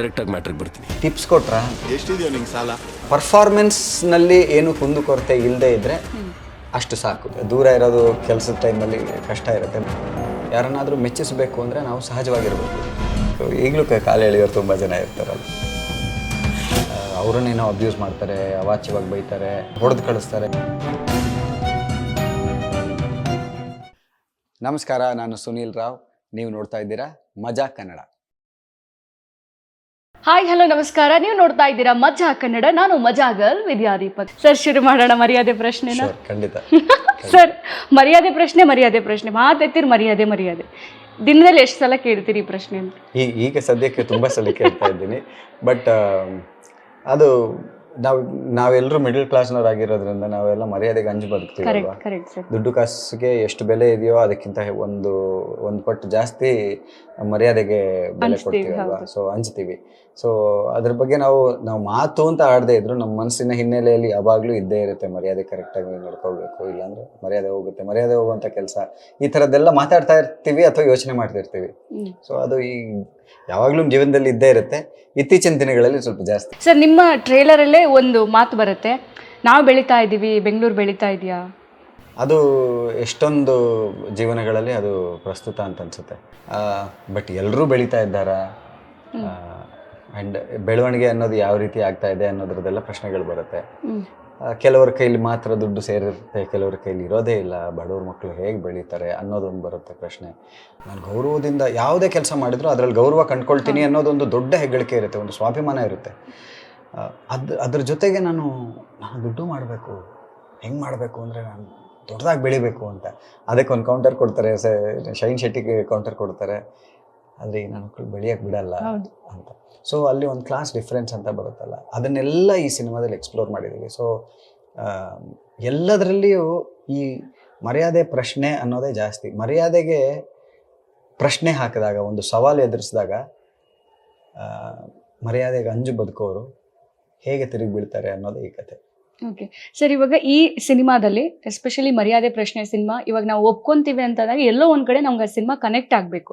ಡೈರೆಕ್ಟಾಗಿ ಮ್ಯಾಟ್ರಿಗೆ ಬರ್ತೀನಿ. ಟಿಪ್ಸ್ ಕೊಟ್ರಾ? ಎಷ್ಟಿದೆಯೋ ನಿಂಗೆ ಸಾಲ? ಪರ್ಫಾರ್ಮೆನ್ಸ್ನಲ್ಲಿ ಏನು ಕುಂದುಕೊರತೆ ಇಲ್ಲದೆ ಇದ್ದರೆ ಅಷ್ಟು ಸಾಕು. ದೂರ ಇರೋದು ಕೆಲಸದ ಟೈಮಲ್ಲಿ ಕಷ್ಟ ಇರುತ್ತೆ. ಯಾರನ್ನಾದರೂ ಮೆಚ್ಚಿಸಬೇಕು ಅಂದರೆ ನಾವು ಸಹಜವಾಗಿರ್ಬೇಕು. ಸೊ ಈಗಲೂ ಕಾಲು ಎಳೆಯೋರು ತುಂಬ ಜನ ಇರ್ತಾರಲ್ಲ. ಅವರನ್ನೇನೋ ಅಬ್ಯೂಸ್ ಮಾಡ್ತಾರೆ ಅವಾಚ್ಯವಾಗಿ ಬೈತಾರೆ ಹೊಡೆದು ಕಳಿಸ್ತಾರೆ. ನಮಸ್ಕಾರ ನಾನು ಸುನೀಲ್ ರಾವ್. ನೀವು ನೋಡ್ತಾ ಇದ್ದೀರಾ ಮಜಾ ಕನ್ನಡ. ಹಾಯ್ ಹಲೋ ನಮಸ್ಕಾರ. ನೀವು ನೋಡ್ತಾ ಇದ್ದೀರಾ ಮಜಾ ಕನ್ನಡ. ನಾನು ಮಜಾ ಗರ್ಲ್ ವಿದ್ಯಾದೀಪಕ್ ಸರ್ ಶುರು ಮಾಡೋಣ ಮರ್ಯಾದೆ ಪ್ರಶ್ನೆನ. ಖಂಡಿತ. ಸರ್ ಮರ್ಯಾದೆ ಪ್ರಶ್ನೆ ಮರ್ಯಾದೆ ಪ್ರಶ್ನೆ. ಮಾತೆತ್ತಿರ್ ಮರ್ಯಾದೆ ಮರ್ಯಾದೆ. ದಿನದಲ್ಲಿ ಎಷ್ಟು ಸಲ ಕೇಳ್ತೀರಿ ಈ ಪ್ರಶ್ನೆ ಈ ಈಗ ಸದ್ಯಕ್ಕೆ ತುಂಬ ಸಲ ಕೇಳ್ತಾ ಇದ್ದೀನಿ. ಬಟ್ ಅದು ನಾವು ನಾವೆಲ್ಲರೂ ಮಿಡಲ್ ಕ್ಲಾಸ್ನವರಾಗಿರೋದ್ರಿಂದ ನಾವೆಲ್ಲ ಮರ್ಯಾದೆಗೆ ಅಂಜು ಬದುಕ್ತೀವಿ ದುಡ್ಡು ಕಾಸಿಗೆ ಎಷ್ಟು ಬೆಲೆ ಇದೆಯೋ ಅದಕ್ಕಿಂತ ಒಂದು ಒಂದು ಪಟ್ಟು ಜಾಸ್ತಿ ಮರ್ಯಾದೆಗೆ ಬೆಲೆ ಕೊಡ್ತೀವಿ ಅಲ್ವಾ. ಸೊ ಹಂಚ್ತೀವಿ. ಸೊ ಅದ್ರ ಬಗ್ಗೆ ನಾವು ನಾವು ಮಾತು ಅಂತ ಆಡದೇ ಇದ್ರು ನಮ್ಮ ಮನಸ್ಸಿನ ಹಿನ್ನೆಲೆಯಲ್ಲಿ ಯಾವಾಗಲೂ ಇದ್ದೇ ಇರುತ್ತೆ ಮರ್ಯಾದೆ ಕರೆಕ್ಟಾಗಿ ನೋಡ್ಕೋಬೇಕು ಇಲ್ಲಾಂದ್ರೆ ಮರ್ಯಾದೆ ಹೋಗುತ್ತೆ ಮರ್ಯಾದೆ ಹೋಗುವಂಥ ಕೆಲಸ. ಈ ಥರದ್ದೆಲ್ಲ ಮಾತಾಡ್ತಾ ಇರ್ತೀವಿ ಅಥವಾ ಯೋಚನೆ ಮಾಡ್ತಾ ಇರ್ತೀವಿ. ಹ್ಮ್. ಸೊ ಅದು ಈ ಯಾವಾಗಲೂ ಜೀವನದಲ್ಲಿ ಇದ್ದೇ ಇರುತ್ತೆ. ಇತ್ತೀಚಿನ ದಿನಗಳಲ್ಲಿ ಸ್ವಲ್ಪ ಜಾಸ್ತಿ. ಸರ್ ನಿಮ್ಮ ಟ್ರೇಲರಲ್ಲೇ ಒಂದು ಮಾತು ಬರುತ್ತೆ. ನಾವು ಬೆಳೀತಾ ಇದ್ದೀವಿ ಬೆಂಗಳೂರು ಬೆಳೀತಾ ಇದೆಯಾ? ಅದು ಎಷ್ಟೊಂದು ಜೀವನಗಳಲ್ಲಿ ಅದು ಪ್ರಸ್ತುತ ಅಂತ ಅನ್ಸುತ್ತೆ. ಬಟ್ ಎಲ್ಲರೂ ಬೆಳೀತಾ ಇದ್ದಾರಾ? ಆ್ಯಂಡ್ ಬೆಳವಣಿಗೆ ಅನ್ನೋದು ಯಾವ ರೀತಿ ಆಗ್ತಾ ಇದೆ ಅನ್ನೋದ್ರದ್ದೆಲ್ಲ ಪ್ರಶ್ನೆಗಳು ಬರುತ್ತೆ. ಕೆಲವರ ಕೈಲಿ ಮಾತ್ರ ದುಡ್ಡು ಸೇರಿರುತ್ತೆ ಕೆಲವರ ಕೈಲಿ ಇರೋದೇ ಇಲ್ಲ ಬಡವ್ರ ಮಕ್ಕಳು ಹೇಗೆ ಬೆಳೀತಾರೆ ಅನ್ನೋದೊಂದು ಬರುತ್ತೆ ಪ್ರಶ್ನೆ. ನಾನು ಗೌರವದಿಂದ ಯಾವುದೇ ಕೆಲಸ ಮಾಡಿದ್ರು ಅದರಲ್ಲಿ ಗೌರವ ಕಂಡ್ಕೊಳ್ತೀನಿ ಅನ್ನೋದೊಂದು ದೊಡ್ಡ ಹೆಗ್ಗಳಿಕೆ ಇರುತ್ತೆ ಒಂದು ಸ್ವಾಭಿಮಾನ ಇರುತ್ತೆ. ಅದು ಅದ್ ಅದ್ರ ಜೊತೆಗೆ ನಾನು ನಾನು ದುಡ್ಡು ಮಾಡಬೇಕು ಹೆಂಗೆ ಮಾಡಬೇಕು ಅಂದರೆ ನಾನು ದೊಡ್ಡದಾಗಿ ಬೆಳಿಬೇಕು ಅಂತ. ಅದಕ್ಕೆ ಒಂದು ಕೌಂಟರ್ ಕೊಡ್ತಾರೆ ಸ ಶೈನ್ ಶೆಟ್ಟಿಗೆ ಕೌಂಟರ್ ಕೊಡ್ತಾರೆ. ಆದರೆ ಈ ನನ್ನ ಮಕ್ಕಳು ಬೆಳೆಯಕ್ಕೆ ಬಿಡಲ್ಲ ಅಂತ. ಸೊ ಅಲ್ಲಿ ಒಂದು ಕ್ಲಾಸ್ ಡಿಫ್ರೆನ್ಸ್ ಅಂತ ಬರುತ್ತಲ್ಲ. ಅದನ್ನೆಲ್ಲ ಈ ಸಿನಿಮಾದಲ್ಲಿ ಎಕ್ಸ್ಪ್ಲೋರ್ ಮಾಡಿದ್ದೀವಿ ಸೊ ಎಲ್ಲದರಲ್ಲಿಯೂ ಈ ಮರ್ಯಾದೆ ಪ್ರಶ್ನೆ ಅನ್ನೋದೇ ಜಾಸ್ತಿ. ಮರ್ಯಾದೆಗೆ ಪ್ರಶ್ನೆ ಹಾಕಿದಾಗ ಒಂದು ಸವಾಲು ಎದುರಿಸಿದಾಗ ಮರ್ಯಾದೆಗೆ ಅಂಜು ಬದುಕೋರು ಹೇಗೆ ತಿರುಗಿ ಬೀಳ್ತಾರೆ ಅನ್ನೋದೇ ಈ ಕತೆ. ಓಕೆ ಸರ್ ಇವಾಗ ಈ ಸಿನಿಮಾದಲ್ಲಿ ಎಸ್ಪೆಷಲಿ ಮರ್ಯಾದೆ ಪ್ರಶ್ನೆ ಸಿನಿಮಾ ಇವಾಗ ನಾವು ಒಪ್ಕೊಂತೀವಿ ಅಂತಂದಾಗ ಎಲ್ಲೋ ಒಂದ್ ಕಡೆ ನಮ್ಗೆ ಆ ಸಿನಿಮಾ ಕನೆಕ್ಟ್ ಆಗಬೇಕು.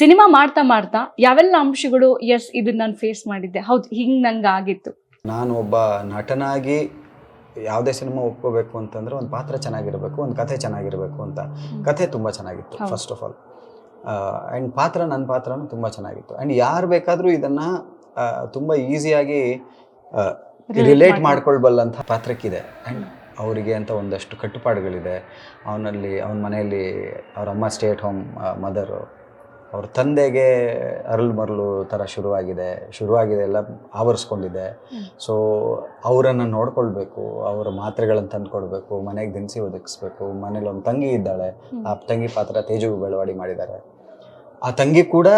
ಸಿನಿಮಾ ಮಾಡ್ತಾ ಮಾಡ್ತಾ ಯಾವೆಲ್ಲ ಅಂಶಗಳು ಎಸ್ ಇದನ್ನ ನಾನು ಫೇಸ್ ಮಾಡಿದ್ದೆ. ಹೌದು ಹಿಂಗ್ ನಂಗೆ ಆಗಿತ್ತು. ನಾನು ಒಬ್ಬ ನಟನಾಗಿ ಯಾವುದೇ ಸಿನಿಮಾ ಒಪ್ಕೋಬೇಕು ಅಂತಂದ್ರೆ ಒಂದು ಪಾತ್ರ ಚೆನ್ನಾಗಿರಬೇಕು ಒಂದು ಕಥೆ ಚೆನ್ನಾಗಿರಬೇಕು ಅಂತ. ಕಥೆ ತುಂಬ ಚೆನ್ನಾಗಿತ್ತು. ಫಸ್ಟ್ ಆಫ್ ಆಲ್ ಆ್ಯಂಡ್ ಪಾತ್ರ ನನ್ನ ಪಾತ್ರನೂ ತುಂಬ ಚೆನ್ನಾಗಿತ್ತು. ಆ್ಯಂಡ್ ಯಾರು ಬೇಕಾದರೂ ಇದನ್ನು ತುಂಬ ಈಸಿಯಾಗಿ ರಿಲೇಟ್. ಮಾಡ್ಕೊಳ್ಬಲ್ಲಂಥ ಪಾತ್ರಕ್ಕಿದೆ. ಆ್ಯಂಡ್ ಅವರಿಗೆ ಅಂತ ಒಂದಷ್ಟು ಕಟ್ಟುಪಾಡುಗಳಿದೆ. ಅವನಲ್ಲಿ ಅವನ ಮನೆಯಲ್ಲಿ ಅವ್ರ ಅಮ್ಮ ಸ್ಟೇಟ್ ಹೋಮ್ ಮದರು ಅವ್ರ ತಂದೆಗೆ ಅರಳು ಮರಳು ಥರ ಶುರುವಾಗಿದೆ. ಶುರುವಾಗಿದೆ ಎಲ್ಲ ಆವರಿಸ್ಕೊಂಡಿದೆ. ಸೊ ಅವರನ್ನು ನೋಡ್ಕೊಳ್ಬೇಕು ಅವರ ಮಾತ್ರೆಗಳನ್ನು ತಂದುಕೊಡ್ಬೇಕು ಮನೆಗೆ ದಿನಸಿ ಒದಗಿಸ್ಬೇಕು ಮನೇಲಿ ಒಂದು ತಂಗಿ ಇದ್ದಾಳೆ. ಆ ತಂಗಿ ಪಾತ್ರ ತೇಜು ಬೆಳವಾಡಿ ಮಾಡಿದ್ದಾರೆ. ಆ ತಂಗಿ ಕೂಡ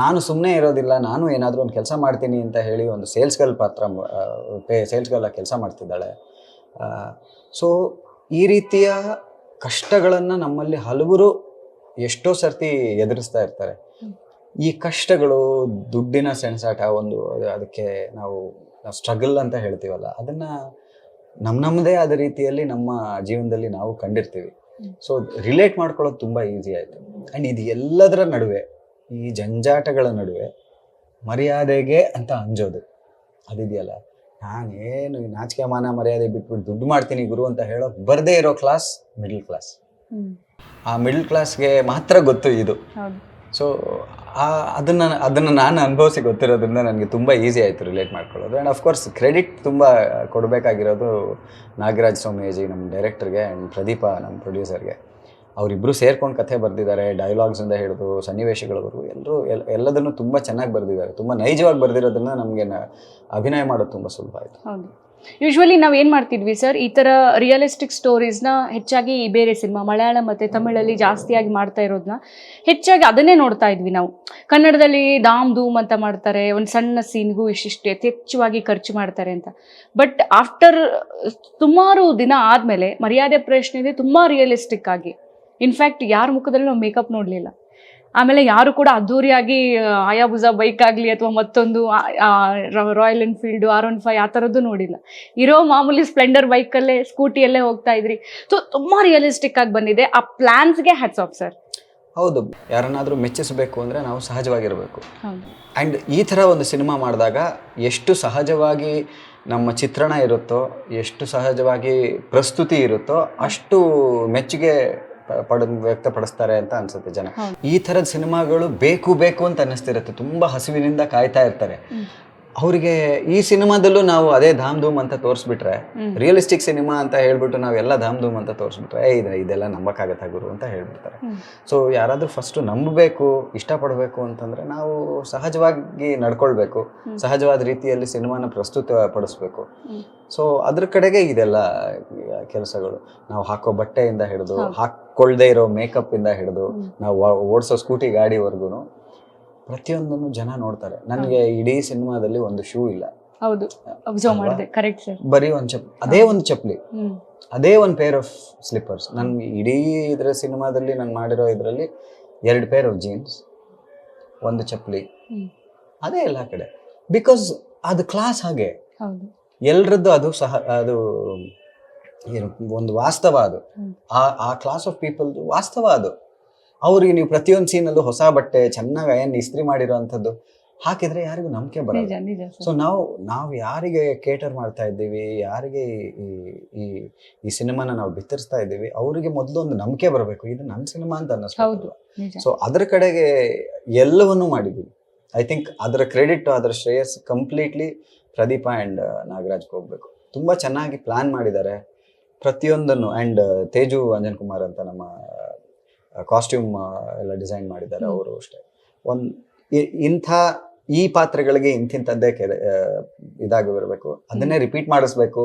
ನಾನು ಸುಮ್ಮನೆ ಇರೋದಿಲ್ಲ, ನಾನು ಏನಾದರೂ ಒಂದು ಕೆಲಸ ಮಾಡ್ತೀನಿ ಅಂತ ಹೇಳಿ ಒಂದು ಸೇಲ್ಸ್ ಗರ್ಲ್ ಪಾತ್ರ ಸೇಲ್ಸ್ ಗರ್ಲಾಗಿ ಕೆಲಸ ಮಾಡ್ತಿದ್ದಾಳೆ. ಸೊ ಈ ರೀತಿಯ ಕಷ್ಟಗಳನ್ನು ನಮ್ಮಲ್ಲಿ ಹಲವರು ಎಷ್ಟೋ ಸರ್ತಿ ಎದುರಿಸ್ತಾ ಇರ್ತಾರೆ. ಈ ಕಷ್ಟಗಳು, ದುಡ್ಡಿನ ಸೆಣಸಾಟ, ಒಂದು ಅದಕ್ಕೆ ನಾವು ಸ್ಟ್ರಗಲ್ ಅಂತ ಹೇಳ್ತೀವಲ್ಲ, ಅದನ್ನ ನಮ್ಮ ನಮ್ಮದೇ ಆದ ರೀತಿಯಲ್ಲಿ ನಮ್ಮ ಜೀವನದಲ್ಲಿ ನಾವು ಕಂಡಿರ್ತೀವಿ. ಸೊ ರಿಲೇಟ್ ಮಾಡ್ಕೊಳ್ಳೋದು ತುಂಬ ಈಸಿ ಆಯಿತು. ಆ್ಯಂಡ್ ಇದು ಎಲ್ಲದರ ನಡುವೆ ಈ ಜಂಜಾಟಗಳ ನಡುವೆ ಮರ್ಯಾದೆಗೆ ಅಂತ ಅಂಜೋದು. ಅದಿದೆಯಲ್ಲ? ನಾನೇನು ಈ ನಾಚಿಕೆ ಮಾನ ಮರ್ಯಾದೆ ಬಿಟ್ಬಿಟ್ಟು ದುಡ್ಡು ಮಾಡ್ತೀನಿ ಗುರು ಅಂತ ಹೇಳೋ ಬರದೇ ಇರೋ ಕ್ಲಾಸ್ ಮಿಡ್ಲ್ ಕ್ಲಾಸ್. ಆ ಮಿಡ್ಲ್ ಕ್ಲಾಸ್ಗೆ ಮಾತ್ರ ಗೊತ್ತು ಇದು. ಸೊ ಆ ಅದನ್ನು ಅದನ್ನು ನಾನು ಅನುಭವಿಸಿ ಗೊತ್ತಿರೋದ್ರಿಂದ ನನಗೆ ತುಂಬ ಈಸಿ ಆಯಿತು ರಿಲೇಟ್ ಮಾಡ್ಕೊಳ್ಳೋದು. ಆ್ಯಂಡ್ ಅಫ್ಕೋರ್ಸ್ ಕ್ರೆಡಿಟ್ ತುಂಬ ಕೊಡಬೇಕಾಗಿರೋದು ನಾಗರಾಜ್ ಸೋಮೇಜಿ ನಮ್ಮ ಡೈರೆಕ್ಟರ್ಗೆ ಆ್ಯಂಡ್ ಪ್ರದೀಪ ನಮ್ಮ ಪ್ರೊಡ್ಯೂಸರ್ಗೆ ಅವರಿಬ್ಬರು ಸೇರ್ಕೊಂಡು ಕಥೆ ಬರೆದಿದ್ದಾರೆ ಡೈಲಾಗ್ಸಿಂದ ಹಿಡಿದು ಸನ್ನಿವೇಶಗಳವರು ಎಲ್ಲರೂ ಎಲ್ಲ ಎಲ್ಲದನ್ನು ತುಂಬ ಚೆನ್ನಾಗಿ ಬರೆದಿದ್ದಾರೆ. ತುಂಬ ನೈಜವಾಗಿ ಬರೆದಿರೋದನ್ನು ನಮಗೆ ಅಭಿನಯ ಮಾಡೋದು ತುಂಬ ಸುಲಭ ಆಯಿತು. ಯೂಶ್ವಲಿ ನಾವು ಏನು ಮಾಡ್ತಿದ್ವಿ ಸರ್ ಈ ಥರ ರಿಯಲಿಸ್ಟಿಕ್ ಸ್ಟೋರೀಸ್ನ ಹೆಚ್ಚಾಗಿ ಬೇರೆ ಸಿನಿಮಾ, ಮಲಯಾಳಂ ಮತ್ತು ತಮಿಳಲ್ಲಿ ಜಾಸ್ತಿಯಾಗಿ ಮಾಡ್ತಾ ಇರೋದನ್ನ ಹೆಚ್ಚಾಗಿ ಅದನ್ನೇ ನೋಡ್ತಾ ಇದ್ವಿ ನಾವು. ಕನ್ನಡದಲ್ಲಿ ದಾಮ್ ಧೂಮ್ ಅಂತ ಮಾಡ್ತಾರೆ, ಒಂದು ಸಣ್ಣ ಸೀನ್ಗೂ ಇಷ್ಟಿಷ್ಟು ಯಥೇಚ್ಛವಾಗಿ ಖರ್ಚು ಮಾಡ್ತಾರೆ ಅಂತ. ಬಟ್ ಆಫ್ಟರ್ ಸುಮಾರು ದಿನ ಆದಮೇಲೆ ಮರ್ಯಾದೆ ಪ್ರಶ್ನೆ ತುಂಬ ರಿಯಲಿಸ್ಟಿಕ್ ಆಗಿ ಇನ್ಫ್ಯಾಕ್ಟ್ ಯಾರ ಮುಖದಲ್ಲಿ ನಾವು ಮೇಕಪ್ ನೋಡಲಿಲ್ಲ. ಆಮೇಲೆ ಯಾರು ಕೂಡ ಅದ್ದೂರಿಯಾಗಿ ಆಯಾಬುಜ ಬೈಕ್ ಆಗಲಿ ಅಥವಾ ಮತ್ತೊಂದು Royal Enfield R one five ಆ ಥರದ್ದು ನೋಡಿಲ್ಲ. ಇರೋ ಮಾಮೂಲಿ ಸ್ಪ್ಲೆಂಡರ್ ಬೈಕಲ್ಲೇ ಸ್ಕೂಟಿಯಲ್ಲೇ ಹೋಗ್ತಾ ಇದ್ರಿ. ಸೊ ತುಂಬ ರಿಯಲಿಸ್ಟಿಕ್ ಆಗಿ ಬಂದಿದೆ. ಆ ಪ್ಲ್ಯಾನ್ಸ್ಗೆ ಹ್ಯಾಟ್ಸ್ ಆಫ್ ಸರ್ ಹೌದು. ಯಾರನ್ನಾದರೂ ಮೆಚ್ಚಿಸಬೇಕು ಅಂದರೆ ನಾವು ಸಹಜವಾಗಿರಬೇಕು. ಆ್ಯಂಡ್ ಈ ಥರ ಒಂದು ಸಿನಿಮಾ ಮಾಡಿದಾಗ ಎಷ್ಟು ಸಹಜವಾಗಿ ನಮ್ಮ ಚಿತ್ರಣ ಇರುತ್ತೋ ಎಷ್ಟು ಸಹಜವಾಗಿ ಪ್ರಸ್ತುತಿ ಇರುತ್ತೋ ಅಷ್ಟು ಮೆಚ್ಚುಗೆ ಪಡ ವ್ಯಕ್ತಪಡಿಸ್ತಾರೆ ಅಂತ ಅನ್ಸುತ್ತೆ ಜನ. ಈ ತರದ ಸಿನಿಮಾಗಳು ಬೇಕು ಬೇಕು ಅಂತ ಅನ್ನಿಸ್ತಿರುತ್ತೆ. ತುಂಬಾ ಹಸಿವಿನಿಂದ ಕಾಯ್ತಾ ಇರ್ತಾರೆ. ಅವರಿಗೆ ಈ ಸಿನಿಮಾದಲ್ಲೂ ನಾವು ಅದೇ ಧಾಮ್ ಧೂಮ್ ಅಂತ ತೋರಿಸ್ಬಿಟ್ರೆ ರಿಯಲಿಸ್ಟಿಕ್ ಸಿನಿಮಾ ಅಂತ ಹೇಳ್ಬಿಟ್ಟು ನಾವೆಲ್ಲ ಧಾಮ್ ಧೂಮ್ ಅಂತ ತೋರಿಸ್ಬಿಟ್ರೆ ಏ ಇದು ಇದೆಲ್ಲ ನಂಬಕ್ಕಾಗತ್ತಾ ಗುರು ಅಂತ ಹೇಳ್ಬಿಡ್ತಾರೆ. ಸೊ ಯಾರಾದರೂ ಫಸ್ಟು ನಂಬಬೇಕು ಇಷ್ಟಪಡಬೇಕು ಅಂತಂದರೆ ನಾವು ಸಹಜವಾಗಿ ನಡ್ಕೊಳ್ಬೇಕು ಸಹಜವಾದ ರೀತಿಯಲ್ಲಿ ಸಿನಿಮಾನ ಪ್ರಸ್ತುತ ಪಡಿಸ್ಬೇಕು ಸೊ ಅದ್ರ ಕಡೆಗೆ ಇದೆಲ್ಲ ಕೆಲಸಗಳು. ನಾವು ಹಾಕೋ ಬಟ್ಟೆಯಿಂದ ಹಿಡಿದು ಹಾಕ್ಕೊಳ್ದೇ ಇರೋ ಮೇಕಪ್ ಇಂದ ಹಿಡಿದು ನಾವು ಓಡಿಸೋ ಸ್ಕೂಟಿ ಗಾಡಿವರೆಗೂ ಪ್ರತಿಯೊಂದನ್ನು ಜನ ನೋಡ್ತಾರೆ. ನನಗೆ ಇಡೀ ಸಿನಿಮಾದಲ್ಲಿ ಒಂದು ಶೂ ಇಲ್ಲ. ಹೌದು. ಅಬ್ಸರ್ವ್ ಮಾಡಿದೆ ಕರೆಕ್ಟ್ ಸರ್ ಬರೀ ಒಂದು ಚಪ್ ಅದೇ ಒಂದು ಚಪ್ಪಲಿ ಅದೇ ಒಂದು ಪೇರ್ ಆಫ್ ಸ್ಲಿಪ್ಪರ್ಸ್ ನನ್ಗೆ ಇಡೀ ಇದರ ಸಿನಿಮಾದಲ್ಲಿ ನಾನು ಮಾಡಿರೋ ಇದರಲ್ಲಿ ಎರಡು ಪೇರ್ ಆಫ್ ಜೀನ್ಸ್ ಒಂದು ಚಪ್ಪಲಿ ಅದೇ ಎಲ್ಲ ಕಡೆ. ಬಿಕಾಸ್ ಅದು ಕ್ಲಾಸ್ ಹಾಗೆ. ಎಲ್ರದ್ದು ಅದು ಸಹ ಅದು ಏನು ಒಂದು ವಾಸ್ತವ ಅದು. ಆ ಆ ಕ್ಲಾಸ್ ಆಫ್ ಪೀಪಲ್ದು ವಾಸ್ತವ ಅದು. ಅವ್ರಿಗೆ ನೀವು ಪ್ರತಿಯೊಂದು ಸೀನಲ್ಲೂ ಹೊಸ ಬಟ್ಟೆ ಚೆನ್ನಾಗಿ ಅಯನ್ ಇಸ್ತ್ರಿ ಮಾಡಿರುವಂತದ್ದು ಹಾಕಿದ್ರೆ ಯಾರಿಗೂ ನಂಬಿಕೆ ಬರಲ್ಲ. ಸೊ ನಾವು ನಾವು ಯಾರಿಗೆ ಕೇಟರ್ ಮಾಡ್ತಾ ಇದ್ದೀವಿ ಯಾರಿಗೆ ಈ ಈ ಈ ಸಿನಿಮಾನ ನಾವು ಬಿತ್ತರಿಸ್ತಾ ಇದ್ದೀವಿ ಅವರಿಗೆ ಮೊದಲು ಒಂದು ನಂಬಿಕೆ ಬರಬೇಕು. ಇದು ನನ್ನ ಸಿನಿಮಾ ಅಂತ ಅನ್ನಿಸ್ಬೋದು ಸೊ ಅದ್ರ ಕಡೆಗೆ ಎಲ್ಲವನ್ನೂ ಮಾಡಿದ್ದೀವಿ. ಐ ಥಿಂಕ್ ಅದರ ಕ್ರೆಡಿಟ್ ಅದರ ಶ್ರೇಯಸ್ ಕಂಪ್ಲೀಟ್ಲಿ ಪ್ರದೀಪ ಆ್ಯಂಡ್ ನಾಗರಾಜ್ಗೆ ಹೋಗ್ಬೇಕು. ತುಂಬ ಚೆನ್ನಾಗಿ ಪ್ಲಾನ್ ಮಾಡಿದ್ದಾರೆ. ಪ್ರತಿಯೊಂದನ್ನು ಆ್ಯಂಡ್ ತೇಜು ಅಂಜನ್ ಕುಮಾರ್ ಅಂತ ನಮ್ಮ ಕಾಸ್ಟ್ಯೂಮ್ ಎಲ್ಲ ಡಿಸೈನ್ ಮಾಡಿದ್ದಾರೆ. ಅವರು ಅಷ್ಟೇ. ಒಂದು ಇಂಥ ಈ ಪಾತ್ರಗಳಿಗೆ ಇಂತಿಂಥದ್ದೇ ಕೆರೆ ಆ, ಇದಾಗಿ ಬರಬೇಕು ಅದನ್ನೇ ರಿಪೀಟ್ ಮಾಡಿಸ್ಬೇಕು.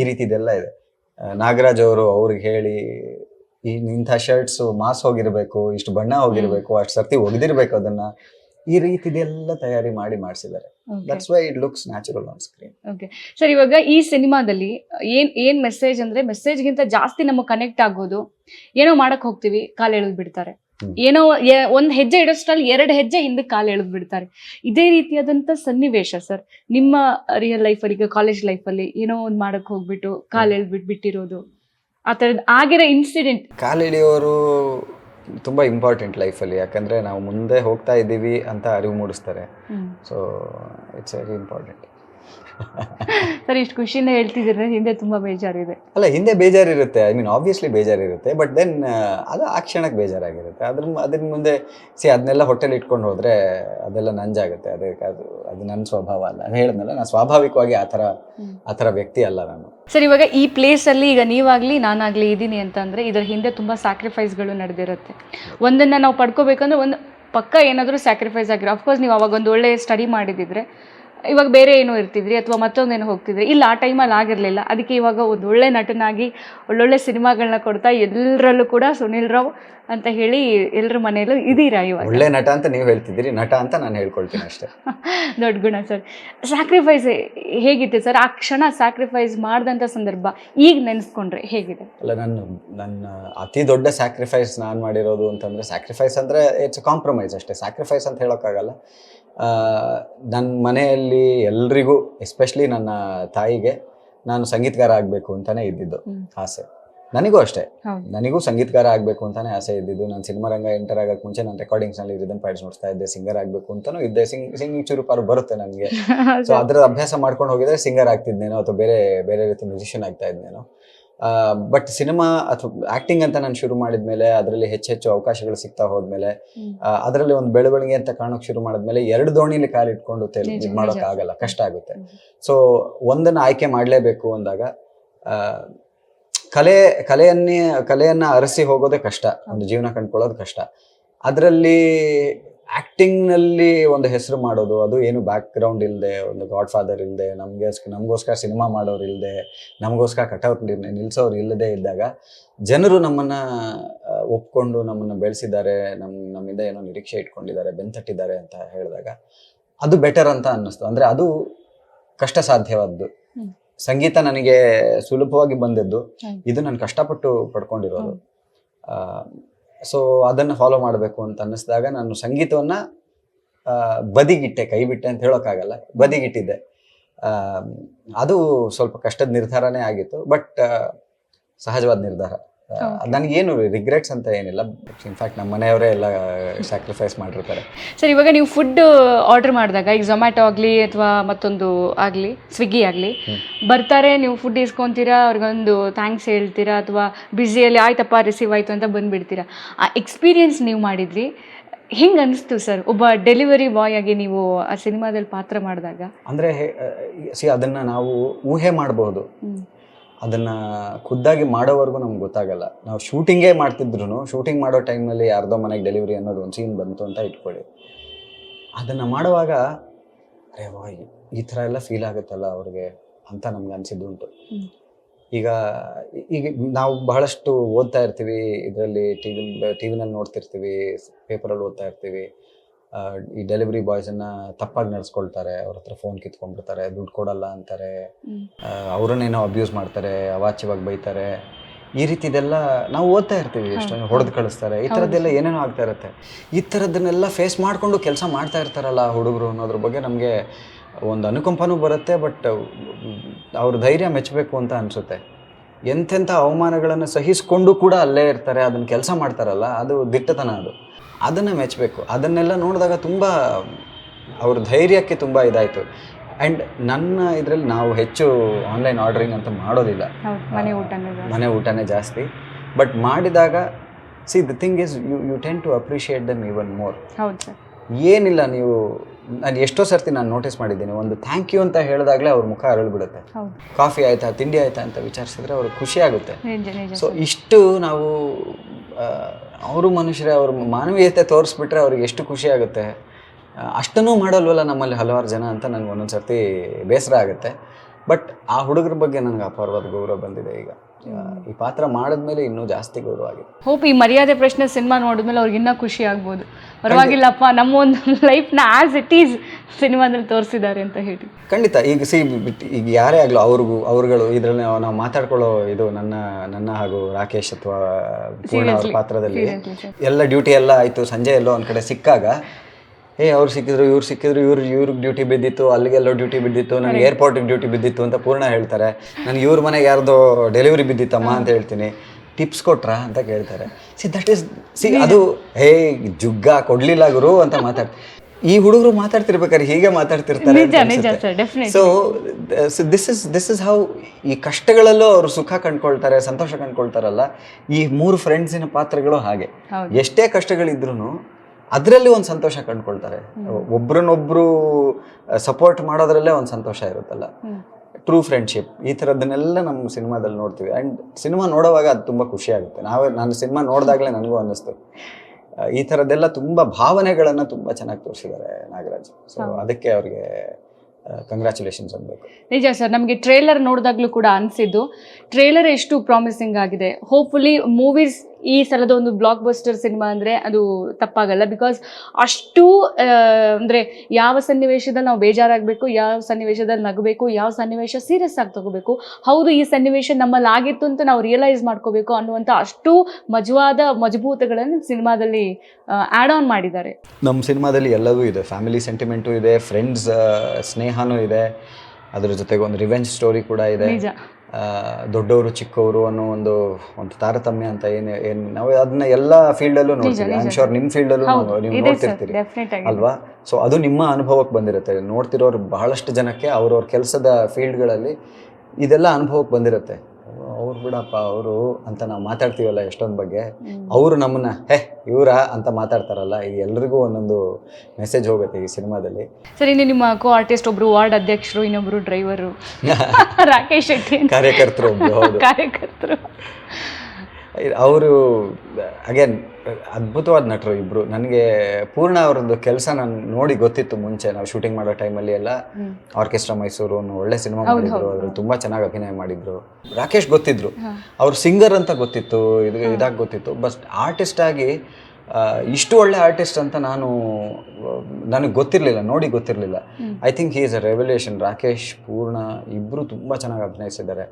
ಈ ರೀತಿ ಇದೆಲ್ಲ ಇದೆ ನಾಗರಾಜ್ ಅವರು ಅವ್ರಿಗೆ ಹೇಳಿ ಈ ಇಂಥ ಶರ್ಟ್ಸ್ ಮಾಸ್ ಹೋಗಿರ್ಬೇಕು ಇಷ್ಟು ಬಣ್ಣ ಹೋಗಿರ್ಬೇಕು ಅಷ್ಟು ಸರ್ತಿ ಒಗೆದಿರ್ಬೇಕು ಅದನ್ನ. ಈ ರೀತಿದೆಲ್ಲ ತಯಾರಿ ಮಾಡಿ ಮಾಡಿಸಿದ್ದಾರೆ. That's why it looks natural on screen okay sir ಇವಾಗ ಈ ಸಿನಿಮಾದಲ್ಲಿ ಏನ್ ಏನ್ ಮೆಸೇಜ್ ಅಂದ್ರೆ ಮೆಸೇಜ್ ಗಿಂತ ಜಾಸ್ತಿ ನಮಗೆ ಕನೆಕ್ಟ್ ಆಗೋದು ಏನೋ ಮಾಡಕ್ ಹೋಗ್ತೀವಿ ಕಾಲ್ ಎಳೆದ್ ಬಿಡ್ತಾರೆ. ಏನೋ ಒಂದ್ ಹೆಜ್ಜೆ ಇಡೋಷ್ಟ್ರಲ್ಲಿ ಎರಡು ಹೆಜ್ಜೆ ಹಿಂದೆ ಕಾಲ್ ಎಳೆದ್ ಬಿಡ್ತಾರೆ. ಇದೇ ರೀತಿಯಾದಂತ ಸನ್ನಿವೇಶ ಸರ್ ನಿಮ್ಮ ರಿಯಲ್ ಲೈಫ್ ಈಗ ಕಾಲೇಜ್ ಲೈಫ್ ಅಲ್ಲಿ ಏನೋ ಒಂದ್ ಮಾಡಕ್ ಹೋಗ್ಬಿಟ್ಟು ಕಾಲ್ ಎಳ್ಬಿಟ್ ಬಿಟ್ಟಿರೋದು. ಆ ತರದ್ ಆಗಿರೋ ಇನ್ಸಿಡೆಂಟ್ ಕಾಲಿಳಿಯೋರು ತುಂಬ ಇಂಪಾರ್ಟೆಂಟ್ ಲೈಫಲ್ಲಿ ಯಾಕಂದರೆ ನಾವು ಮುಂದೆ ಹೋಗ್ತಾ ಇದ್ದೀವಿ ಅಂತ ಅರಿವು ಮೂಡಿಸ್ತಾರೆ. So it's very important sir ಇಷ್ಟು ಖುಷಿಯಿಂದ ಹೇಳ್ತಿದ್ರೆ ಹಿಂದೆ ತುಂಬಾ ಬೇಜಾರಿದೆ. ಅಲ್ಲ ಹಿಂದೆ ಬೇಜಾರಿರುತ್ತೆ. ಐ ಮೀನ್ ಆಬ್ವಿಯಸ್ಲಿ ಬೇಜಾರಿರುತ್ತೆ ಬಟ್ ದೆನ್ ಅದು ಆ ಕ್ಷಣಕ್ಕೆ ಬೇಜಾರಾಗಿರುತ್ತೆ. ಅದ್ರ ಅದ್ರ ಮುಂದೆ ಸಿ ಅದನ್ನೆಲ್ಲ ಹೊಟ್ಟೆಲಿ ಇಟ್ಕೊಂಡು ಹೋದ್ರೆ ಅದೆಲ್ಲ ನಂಜಾಗುತ್ತೆ. ಅದಕ್ಕೆ ಅದು ಅದು ನನ್ನ ಸ್ವಭಾವ ಅಲ್ಲ. ಅದು ಹೇಳಿದ್ನಲ್ಲ ನಾನು ಸ್ವಾಭಾವಿಕವಾಗಿ ಆ ಥರ ಆ ಥರ ವ್ಯಕ್ತಿ ಅಲ್ಲ ನಾನು. ಸರ್ ಇವಾಗ ಈ ಪ್ಲೇಸಲ್ಲಿ ಈಗ ನೀವಾಗಲಿ ನಾನಾಗಲಿ ಇದ್ದೀನಿ ಅಂತಂದರೆ ಇದರ ಹಿಂದೆ ತುಂಬ ಸ್ಯಾಕ್ರಿಫೈಸ್ಗಳು ನಡೆದಿರುತ್ತೆ. ಒಂದನ್ನ ನಾವು ಪಡ್ಕೋಬೇಕಂದ್ರೆ ಒಂದು ಪಕ್ಕ ಏನಾದರೂ ಸ್ಯಾಕ್ರಿಫೈಸ್ ಆಗಿರೋ ಅಫ್ಕೋರ್ಸ್ ನೀವು ಅವಾಗ ಒಂದು ಒಳ್ಳೆಯ ಸ್ಟಡಿ ಮಾಡಿದಿದ್ರೆ ಇವಾಗ ಬೇರೆ ಏನೋ ಇರ್ತಿದ್ರಿ ಅಥವಾ ಮತ್ತೊಂದೇನೋ ಹೋಗ್ತಿದ್ರಿ? ಇಲ್ಲ ಆ ಟೈಮಲ್ಲಿ ಆಗಿರಲಿಲ್ಲ. ಅದಕ್ಕೆ ಇವಾಗ ಒಂದು ಒಳ್ಳೆ ನಟನಾಗಿ ಒಳ್ಳೊಳ್ಳೆ ಸಿನಿಮಾಗಳನ್ನ ಕೊಡ್ತಾ ಎಲ್ಲರಲ್ಲೂ ಕೂಡ ಸುನಿಲ್ ರಾವ್ ಅಂತ ಹೇಳಿ ಎಲ್ಲರ ಮನೆಯಲ್ಲೂ ಇದೀರಾ ಇವಾಗ? ಒಳ್ಳೆ ನಟ ಅಂತ ನೀವು ಹೇಳ್ತಿದ್ದೀರಿ. ನಟ ಅಂತ ನಾನು ಹೇಳ್ಕೊಳ್ತೀನಿ ಅಷ್ಟೇ. ದೊಡ್ಡ ಗುಣ ಸರ್. ಸ್ಯಾಕ್ರಿಫೈಸ್ ಹೇಗಿತ್ತು ಸರ್? ಆ ಕ್ಷಣ ಸ್ಯಾಕ್ರಿಫೈಸ್ ಮಾಡಿದಂಥ ಸಂದರ್ಭ ಈಗ ನೆನೆಸ್ಕೊಂಡ್ರೆ ಹೇಗಿದೆ? ಅಲ್ಲ ನನ್ನ ನನ್ನ ಅತಿ ದೊಡ್ಡ ಸ್ಯಾಕ್ರಿಫೈಸ್ ನಾನು ಮಾಡಿರೋದು ಅಂತಂದರೆ ಸ್ಯಾಕ್ರಿಫೈಸ್ ಅಂದರೆ ಇಟ್ಸ್ ಕಾಂಪ್ರಮೈಸ್ ಅಷ್ಟೇ. ಸ್ಯಾಕ್ರಿಫೈಸ್ ಅಂತ ಹೇಳೋಕ್ಕಾಗಲ್ಲ. ನನ್ನ ಮನೆಯಲ್ಲಿ ಎಲ್ರಿಗೂ ಎಸ್ಪೆಷಲಿ ನನ್ನ ತಾಯಿಗೆ ನಾನು ಸಂಗೀತಗಾರ ಆಗಬೇಕು ಅಂತಾನೆ ಇದ್ದಿದ್ದು ಆಸೆ. ನನಗೂ ಅಷ್ಟೇ. ನನಗೂ ಸಂಗೀತಗಾರ ಆಗಬೇಕು ಅಂತಾನೆ ಆಸೆ ಇದ್ದಿದ್ದು. ನಾನು ಸಿನಿಮಾ ರಂಗ ಎಂಟರ್ ಆಗಕ್ಕೆ ಮುಂಚೆ ನಾನು ರೆಕಾರ್ಡಿಂಗ್ಸ್ನಲ್ಲಿ ರಿದಮ್ ಪ್ಯಾಡ್ಸ್ ನೋಡ್ತಾ ಇದ್ದೆ. ಸಿಂಗರ್ ಆಗಬೇಕು ಅಂತಲೂ ಇದ್ದೆ. ಸಿಂಗ್ ಸಿಂಗಿಂಗ್ ಚೂರುಪಾರು ಬರುತ್ತೆ ನನಗೆ. ಸೊ ಅದರ ಅಭ್ಯಾಸ ಮಾಡ್ಕೊಂಡು ಹೋಗಿದ್ರೆ ಸಿಂಗರ್ ಆಗ್ತಿದ್ನೇನೋ ಅಥವಾ ಬೇರೆ ಬೇರೆ ರೀತಿ ಮ್ಯೂಸಿಷಿಯನ್ ಆಗ್ತಾ ಇದ್ನೇನೋ. ಬಟ್ ಸಿನಿಮಾ ಅಥವಾ ಆಕ್ಟಿಂಗ್ ಅಂತ ನಾನು ಶುರು ಮಾಡಿದ್ಮೇಲೆ ಅದರಲ್ಲಿ ಹೆಚ್ಚೆಚ್ಚು ಹೆಚ್ಚು ಅವಕಾಶಗಳು ಸಿಗ್ತಾ ಹೋದ್ಮೇಲೆ. ಅದರಲ್ಲಿ ಒಂದು ಬೆಳವಣಿಗೆ ಅಂತ ಕಾಣೋಕೆ ಶುರು ಮಾಡಿದ್ಮೇಲೆ ಎರಡು ದೋಣಿಲಿ ಕಾಲಿಟ್ಕೊಂಡು ತೆಲ್ ಇದು ಮಾಡೋಕೆ ಆಗಲ್ಲ ಕಷ್ಟ ಆಗುತ್ತೆ. ಸೊ ಒಂದನ್ನು ಆಯ್ಕೆ ಮಾಡಲೇಬೇಕು ಅಂದಾಗ ಕಲೆ ಕಲೆಯನ್ನೇ ಕಲೆಯನ್ನ ಅರಸಿ ಹೋಗೋದೇ ಕಷ್ಟ ಒಂದು ಜೀವನ ಕಂಡ್ಕೊಳ್ಳೋದು ಕಷ್ಟ ಅದರಲ್ಲಿ ಆಕ್ಟಿಂಗ್ನಲ್ಲಿ ಒಂದು ಹೆಸರು ಮಾಡೋದು ಅದು ಏನು ಬ್ಯಾಕ್ ಗ್ರೌಂಡ್ ಇಲ್ಲದೆ ಒಂದು ಗಾಡ್ ಫಾದರ್ ಇಲ್ಲದೆ ನಮಗೆ ನಮಗೋಸ್ಕರ ಸಿನಿಮಾ ಮಾಡೋರು ಇಲ್ಲದೆ ನಮಗೋಸ್ಕರ ಕಟೌಟ್ ನಿಲ್ಸೋರು ಇಲ್ಲದೆ ಇದ್ದಾಗ ಜನರು ನಮ್ಮನ್ನ ಒಪ್ಕೊಂಡು ನಮ್ಮನ್ನ ಬೆಳೆಸಿದ್ದಾರೆ ನಮ್ಮ ನಮ್ಮಿಂದ ಏನೋ ನಿರೀಕ್ಷೆ ಇಟ್ಕೊಂಡಿದ್ದಾರೆ ಬೆಂತಟ್ಟಿದ್ದಾರೆ ಅಂತ ಹೇಳಿದಾಗ ಅದು ಬೆಟರ್ ಅಂತ ಅನ್ನಿಸ್ತು. ಅಂದ್ರೆ ಅದು ಕಷ್ಟ ಸಾಧ್ಯವಾದ್ದು ಸಂಗೀತ ನನಗೆ ಸುಲಭವಾಗಿ ಬಂದಿದ್ದು ಇದು ನಾನು ಕಷ್ಟಪಟ್ಟು ಪಡ್ಕೊಂಡಿರೋದು. ಸೊ ಅದನ್ನು ಫಾಲೋ ಮಾಡಬೇಕು ಅಂತ ಅನ್ನಿಸಿದಾಗ ನಾನು ಸಂಗೀತವನ್ನು ಬದಿಗಿಟ್ಟೆ ಕೈ ಬಿಟ್ಟೆ ಅಂತ ಹೇಳೋಕ್ಕಾಗಲ್ಲ. ಬದಿಗಿಟ್ಟಿದ್ದೆ. ಅದು ಸ್ವಲ್ಪ ಕಷ್ಟದ ನಿರ್ಧಾರನೇ ಆಗಿತ್ತು. ಬಟ್ ಸಹಜವಾದ ನಿರ್ಧಾರ. ನನಗೇನು ರಿಗ್ರೆಟ್ಸ್ ಅಂತ ಏನಿಲ್ಲ. ಇನ್ಫ್ಯಾಕ್ಟ್ ನಮ್ಮ ಮನೆಯವರೇ ಎಲ್ಲ ಸ್ಯಾಕ್ರಿಫೈಸ್ ಮಾಡಿರ್ತಾರೆ. ಸರ್ ಇವಾಗ ನೀವು ಫುಡ್ ಆರ್ಡರ್ ಮಾಡಿದಾಗ ಈಗ ಝೊಮ್ಯಾಟೊ ಆಗಲಿ ಅಥವಾ ಮತ್ತೊಂದು ಆಗಲಿ ಸ್ವಿಗ್ಗಿ ಆಗಲಿ ಬರ್ತಾರೆ ನೀವು ಫುಡ್ ಇಸ್ಕೊತೀರಾ ಅವ್ರಿಗೊಂದು ಥ್ಯಾಂಕ್ಸ್ ಹೇಳ್ತೀರಾ ಅಥವಾ ಬ್ಯುಸಿಯಲ್ಲಿ ಆಯ್ತಪ್ಪ ರಿಸೀವ್ ಆಯಿತು ಅಂತ ಬಂದುಬಿಡ್ತೀರಾ? ಆ ಎಕ್ಸ್ಪೀರಿಯನ್ಸ್ ನೀವು ಮಾಡಿದ್ರಿ ಹಿಂಗೆ ಅನಿಸ್ತು ಸರ್? ಒಬ್ಬ ಡೆಲಿವರಿ ಬಾಯ್ ಆಗಿ ನೀವು ಆ ಸಿನಿಮಾದಲ್ಲಿ ಪಾತ್ರ ಮಾಡಿದಾಗ? ಅಂದರೆ ಸಿ ಅದನ್ನು ನಾವು ಊಹೆ ಮಾಡಬಹುದು ಅದನ್ನು ಖುದ್ದಾಗಿ ಮಾಡೋವರೆಗೂ ನಮ್ಗೆ ಗೊತ್ತಾಗಲ್ಲ. ನಾವು ಶೂಟಿಂಗೇ ಮಾಡ್ತಿದ್ರು ಶೂಟಿಂಗ್ ಮಾಡೋ ಟೈಮಲ್ಲಿ ಯಾರ್ದೋ ಮನೆಗೆ ಡೆಲಿವರಿ ಅನ್ನೋದು ಒಂದು ಸೀನ್ ಬಂತು ಅಂತ ಇಟ್ಕೊಳ್ಳಿ. ಅದನ್ನು ಮಾಡುವಾಗ ಅರೆ ವಾ ಈ- ಥರ ಎಲ್ಲ ಫೀಲ್ ಆಗುತ್ತಲ್ಲ ಅವ್ರಿಗೆ? ಅಂತ ನಮ್ಗೆ ಅನಿಸಿದ್ದುಂಟು. ಈಗ ಈಗ ನಾವು ಬಹಳಷ್ಟು ಓದ್ತಾ ಇರ್ತೀವಿ. ಇದರಲ್ಲಿ ಟಿ ವಿ ಟಿ ವಿನಲ್ಲಿ ನೋಡ್ತಿರ್ತೀವಿ ಪೇಪರಲ್ಲಿ ಓದ್ತಾ ಇರ್ತೀವಿ. ಈ ಡೆಲಿವರಿ ಬಾಯ್ಸ್ ಅನ್ನ ತಪ್ಪಾಗಿ ನಡೆಸ್ಕೊಳ್ತಾರೆ ಅವ್ರ ಹತ್ರ ಫೋನ್ ಕಿತ್ಕೊಂಡ್ಬಿಡ್ತಾರೆ ದುಡ್ಡು ಕೊಡಲ್ಲ ಅಂತಾರೆ. ಅವ್ರನ್ನೇನೋ ಅಬ್ಯೂಸ್ ಮಾಡ್ತಾರೆ ಅವಾಚ್ಯವಾಗಿ ಬೈತಾರೆ. ಈ ರೀತಿದೆಲ್ಲ ನಾವು ಓದ್ತಾ ಇರ್ತೀವಿ ಎಷ್ಟೊಂದು ಹೊಡೆದು ಕಳಿಸ್ತಾರೆ. ಈ ಥರದ್ದೆಲ್ಲ ಏನೇನೋ ಆಗ್ತಾ ಇರುತ್ತೆ. ಈ ಥರದ್ದನ್ನೆಲ್ಲ ಫೇಸ್ ಮಾಡಿಕೊಂಡು ಕೆಲಸ ಮಾಡ್ತಾ ಇರ್ತಾರಲ್ಲ ಹುಡುಗರು ಅನ್ನೋದ್ರ ಬಗ್ಗೆ ನಮಗೆ ಒಂದು ಅನುಕಂಪನೂ ಬರುತ್ತೆ ಬಟ್ ಅವ್ರ ಧೈರ್ಯ ಮೆಚ್ಚಬೇಕು ಅಂತ ಅನಿಸುತ್ತೆ. ಎಂಥೆಂಥ ಅವಮಾನಗಳನ್ನು ಸಹಿಸ್ಕೊಂಡು ಕೂಡ ಅಲ್ಲೇ ಇರ್ತಾರೆ ಅದನ್ನು ಕೆಲಸ ಮಾಡ್ತಾರಲ್ಲ ಅದು ದಿಟ್ಟತನ ಅದು. ಅದನ್ನು ಮೆಚ್ಚಬೇಕು ಅದನ್ನೆಲ್ಲ ನೋಡಿದಾಗ ತುಂಬ ಅವ್ರ ಧೈರ್ಯಕ್ಕೆ ತುಂಬ ಇದಾಯಿತು. ಆ್ಯಂಡ್ ನನ್ನ ಇದರಲ್ಲಿ ನಾವು ಹೆಚ್ಚು ಆನ್ಲೈನ್ ಆರ್ಡ್ರಿಂಗ್ ಅಂತ ಮಾಡೋದಿಲ್ಲ. ಮನೆ ಊಟನೇ ಮನೆ ಊಟನೇ ಜಾಸ್ತಿ. ಬಟ್ ಮಾಡಿದಾಗ see the thing is you you tend to appreciate them even more ಏನಿಲ್ಲ ನೀವು ನಾನು ಎಷ್ಟೋ ಸರ್ತಿ ನಾನು ನೋಟಿಸ್ ಮಾಡಿದ್ದೀನಿ. ಒಂದು ಥ್ಯಾಂಕ್ ಯು ಅಂತ ಹೇಳಿದಾಗಲೇ ಅವ್ರ ಮುಖ ಅರಳ್ಬಿಡುತ್ತೆ. ಕಾಫಿ ಆಯ್ತಾ ತಿಂಡಿ ಆಯ್ತಾ ಅಂತ ವಿಚಾರಿಸಿದ್ರೆ ಅವ್ರಿಗೆ ಖುಷಿ ಆಗುತ್ತೆ. ನಿಜ ನಿಜ ಸೊ ಇಷ್ಟು ನಾವು ಅವರು ಮನುಷ್ಯರೇ, ಅವ್ರ ಮಾನವೀಯತೆ ತೋರಿಸ್ಬಿಟ್ರೆ ಅವ್ರಿಗೆ ಎಷ್ಟು ಖುಷಿ ಆಗುತ್ತೆ? ಅಷ್ಟನ್ನೂ ಮಾಡಲ್ವಲ್ಲ ನಮ್ಮಲ್ಲಿ ಹಲವಾರು ಜನ ಅಂತ ನನಗೆ ಒಂದೊಂದು ಸರ್ತಿ ಬೇಸರ ಆಗುತ್ತೆ. ಬಟ್ ಆ ಹುಡುಗರ ಬಗ್ಗೆ ನನಗೆ ಅಪಾರವಾದ ಗೌರವ ಬಂದಿದೆ ಈಗ. ಈ ಪಾತ್ರ ಮಾಡಿದ್ಮೇಲೆ ಇನ್ನೂ ಜಾಸ್ತಿ ಗೌರವ ಆಗಿದೆ ಹೋಪ್ ಈ ಮರ್ಯಾದೆ ಪ್ರಶ್ನೆ ಸಿನಿಮಾ ನೋಡಿದ್ಮೇಲೆ ಅವ್ರಿಗೆ ಇನ್ನೂ ಖುಷಿ ಆಗ್ಬೋದು. ಪರವಾಗಿಲ್ಲಪ್ಪ ನಮ್ಮ ಒಂದು ಲೈಫ್ನ ಆ್ಯಸ್ ಇಟ್ ಈಸ್ ಸಿನಿಮಾದಲ್ಲಿ ತೋರಿಸಿದ್ದಾರೆ ಅಂತ ಹೇಳಿ. ಖಂಡಿತ ಈಗ ಸಿ ಈಗ ಯಾರೇ ಆಗಲೂ ಅವ್ರಿಗೂ ಅವ್ರುಗಳು ಇದರಲ್ಲಿ ನಾವು ಮಾತಾಡ್ಕೊಳ್ಳೋ ಇದು ನನ್ನ ನನ್ನ ಹಾಗೂ ರಾಕೇಶ್ ಅಥವಾ ಪೂರ್ಣ ಅವ್ರ ಪಾತ್ರದಲ್ಲಿ ಎಲ್ಲ ಡ್ಯೂಟಿ ಎಲ್ಲ ಆಯಿತು ಸಂಜೆ ಎಲ್ಲೋ ಒಂದು ಕಡೆ ಸಿಕ್ಕಾಗ ಏ ಅವ್ರು ಸಿಕ್ಕಿದ್ರು ಇವ್ರು ಸಿಕ್ಕಿದ್ರು ಇವ್ರು ಇವ್ರಿಗೆ ಡ್ಯೂಟಿ ಬಿದ್ದಿತ್ತು ಅಲ್ಲಿಗೆಲ್ಲೋ ಡ್ಯೂಟಿ ಬಿದ್ದಿತ್ತು ನನಗೆ ಏರ್ಪೋರ್ಟಿಗೆ ಡ್ಯೂಟಿ ಬಿದ್ದಿತ್ತು ಅಂತ ಪೂರ್ಣ ಹೇಳ್ತಾರೆ. ನನಗೆ ಇವ್ರ ಮನೆಗೆ ಯಾರ್ದೋ ಡೆಲಿವರಿ ಬಿದ್ದಿತ್ತಮ್ಮ ಅಂತ ಹೇಳ್ತೀನಿ. ಟಿಪ್ಸ್ ಕೊಟ್ರಾ? ಅಂತ ಕೇಳ್ತಾರೆ. ಸಿ ದಟ್ ಈಸ್ ಸಿ ಅದು ಹೇ ಜುಗ್ಗ ಕೊಡ್ಲಿಲ್ಲ ಗುರು ಅಂತ ಮಾತಾಡ್ ಈ ಹುಡುಗರು ಮಾತಾಡ್ತಿರ್ಬೇಕಾದ್ರೆ ಹೀಗೆ ಮಾತಾಡ್ತಿರ್ತಾರೆ so this is this is how ಈ ಕಷ್ಟಗಳಲ್ಲೂ ಅವರು ಸುಖ ಕಂಡ್ಕೊಳ್ತಾರೆ ಸಂತೋಷ ಕಂಡ್ಕೊಳ್ತಾರಲ್ಲ. ಈ ಮೂರು ಫ್ರೆಂಡ್ಸಿನ ಪಾತ್ರಗಳು ಹಾಗೆ. ಎಷ್ಟೇ ಕಷ್ಟಗಳಿದ್ರು ಅದರಲ್ಲಿ ಒಂದು ಸಂತೋಷ ಕಂಡ್ಕೊಳ್ತಾರೆ. ಒಬ್ರನ್ನೊಬ್ರು ಸಪೋರ್ಟ್ ಮಾಡೋದ್ರಲ್ಲೇ ಒಂದು ಸಂತೋಷ ಇರುತ್ತಲ್ಲ. ಟ್ರೂ ಫ್ರೆಂಡ್ಶಿಪ್ ಈ ಥರದ್ದನ್ನೆಲ್ಲ ನಮ್ಮ ಸಿನಿಮಾದಲ್ಲಿ ನೋಡ್ತೀವಿ. ಆ್ಯಂಡ್ ಸಿನಿಮಾ ನೋಡೋವಾಗ ಅದು ತುಂಬ ಖುಷಿ ಆಗುತ್ತೆ. ನಾವೇ ನಾನು ಸಿನಿಮಾ ನೋಡಿದಾಗಲೇ ನನಗೂ ಅನ್ನಿಸ್ತು. ಈ ಥರದ್ದೆಲ್ಲ ತುಂಬ ಭಾವನೆಗಳನ್ನು ತುಂಬ ಚೆನ್ನಾಗಿ ತೋರಿಸಿದ್ದಾರೆ ನಾಗರಾಜ್. ಸೊ ಅದಕ್ಕೆ ಅವ್ರಿಗೆ ಕಂಗ್ರ್ಯಾಚುಲೇಷನ್ಸ್ ಅನ್ಬೇಕು. ನಿಜ ಸರ್ ನಮಗೆ ಟ್ರೇಲರ್ ನೋಡಿದಾಗಲೂ ಕೂಡ ಅನಿಸಿದ್ದು. ಟ್ರೇಲರ್ ಎಷ್ಟು ಪ್ರಾಮಿಸಿಂಗ್ ಆಗಿದೆ. ಹೋಪ್ಫುಲಿ ಮೂವೀಸ್ ಈ ಸಲದ ಒಂದು ಬ್ಲಾಕ್ ಬಸ್ಟರ್ ಸಿನಿಮಾ ಅಂದರೆ ಅದು ತಪ್ಪಾಗಲ್ಲ ಬಿಕಾಸ್ ಅಷ್ಟು ಅಂದರೆ ಯಾವ ಸನ್ನಿವೇಶದಲ್ಲಿ ನಾವು ಬೇಜಾರಾಗಬೇಕು ಯಾವ ಸನ್ನಿವೇಶದಲ್ಲಿ ನಗಬೇಕು ಯಾವ ಸನ್ನಿವೇಶ ಸೀರಿಯಸ್ ಆಗಿ ತಗೋಬೇಕು ಹೌದು ಈ ಸನ್ನಿವೇಶ ನಮ್ಮಲ್ಲಿ ಆಗಿತ್ತು ಅಂತ ನಾವು ರಿಯಲೈಸ್ ಮಾಡ್ಕೋಬೇಕು ಅನ್ನುವಂಥ ಅಷ್ಟು ಮಜವಾದ ಮಜಬೂತಗಳನ್ನು ಸಿನಿಮಾದಲ್ಲಿ ಆ್ಯಡ್ ಆನ್ ಮಾಡಿದ್ದಾರೆ. ನಮ್ಮ ಸಿನಿಮಾದಲ್ಲಿ ಎಲ್ಲವೂ ಇದೆ. ಫ್ಯಾಮಿಲಿ ಸೆಂಟಿಮೆಂಟು ಇದೆ ಫ್ರೆಂಡ್ಸ್ ಸ್ನೇಹನೂ ಇದೆ. ಅದರ ಜೊತೆಗೆ ಒಂದು ರಿವೆಂಜ್ ಸ್ಟೋರಿ ಕೂಡ ಇದೆ. ದೊಡ್ಡವರು ಚಿಕ್ಕವರು ಅನ್ನೋ ಒಂದು ಒಂದು ತಾರತಮ್ಯ ಅಂತ ಏನು ಏನು ನಾವು ಅದನ್ನ ಎಲ್ಲ ಫೀಲ್ಡಲ್ಲೂ ನೋಡ್ತೀವಿ. ಐ ಶೋರ್ ನಿಮ್ಮ ಫೀಲ್ಡಲ್ಲೂ ನೀವು ನೋಡ್ತಿರ್ತೀರಿ. ಅಲ್ವಾ? ಸೊ ಅದು ನಿಮ್ಮ ಅನುಭವಕ್ಕೆ ಬಂದಿರುತ್ತೆ. ನೋಡ್ತಿರೋರು ಬಹಳಷ್ಟು ಜನಕ್ಕೆ ಅವ್ರವ್ರ ಕೆಲಸದ ಫೀಲ್ಡ್ಗಳಲ್ಲಿ ಇದೆಲ್ಲ ಅನುಭವಕ್ಕೆ ಬಂದಿರುತ್ತೆ. ಅವ್ರು ಬಿಡಪ್ಪ ಅವರು ಅಂತ ನಾವು ಮಾತಾಡ್ತೀವಲ್ಲ ಎಷ್ಟೊಂದು ಬಗ್ಗೆ ಅವರು ನಮ್ಮನ್ನ ಹೇ ಇವರ ಅಂತ ಮಾತಾಡ್ತಾರಲ್ಲ ಇದು ಎಲ್ರಿಗೂ ಒಂದೊಂದು ಮೆಸೇಜ್ ಹೋಗುತ್ತೆ ಈ ಸಿನಿಮಾದಲ್ಲಿ. ಸರಿ ನಿಮ್ಮ ಕೋ ಆರ್ಟಿಸ್ಟ್ ಒಬ್ರು ವಾರ್ಡ್ ಅಧ್ಯಕ್ಷರು ಇನ್ನೊಬ್ರು ಡ್ರೈವರು ರಾಕೇಶ್ ಶೆಟ್ಟಿ ಕಾರ್ಯಕರ್ತರು ಕಾರ್ಯಕರ್ತರು. ಅವರು ಅಗೇನ್ ಅದ್ಭುತವಾದ ನಟರು ಇಬ್ಬರು ನನಗೆ ಪೂರ್ಣ ಅವ್ರದ್ದು ಕೆಲಸ ನಾನು ನೋಡಿ ಗೊತ್ತಿತ್ತು ಮುಂಚೆ. ನಾವು ಶೂಟಿಂಗ್ ಮಾಡೋ ಟೈಮಲ್ಲಿ ಎಲ್ಲ ಆರ್ಕೆಸ್ಟ್ರಾ ಮೈಸೂರು ಅನ್ನೋ ಒಳ್ಳೆ ಸಿನಿಮಾ ಮಾಡಿದ್ರು. ಅವರು ತುಂಬ ಚೆನ್ನಾಗಿ ಅಭಿನಯ ಮಾಡಿದ್ರು. ರಾಕೇಶ್ ಗೊತ್ತಿದ್ರು. ಅವ್ರು ಸಿಂಗರ್ ಅಂತ ಗೊತ್ತಿತ್ತು. ಇದು ಇದಾಗಿ ಗೊತ್ತಿತ್ತು. ಬಟ್ ಆರ್ಟಿಸ್ಟ್ ಆಗಿ ಇಷ್ಟು ಒಳ್ಳೆ ಆರ್ಟಿಸ್ಟ್ ಅಂತ ನಾನು ನನಗೆ ಗೊತ್ತಿರಲಿಲ್ಲ ನೋಡಿ ಗೊತ್ತಿರಲಿಲ್ಲ. I think he is a revolution Rakesh Poorna ಇಬ್ಬರು ತುಂಬ ಚೆನ್ನಾಗಿ ಅಭಿನಯಿಸಿದ್ದಾರೆ.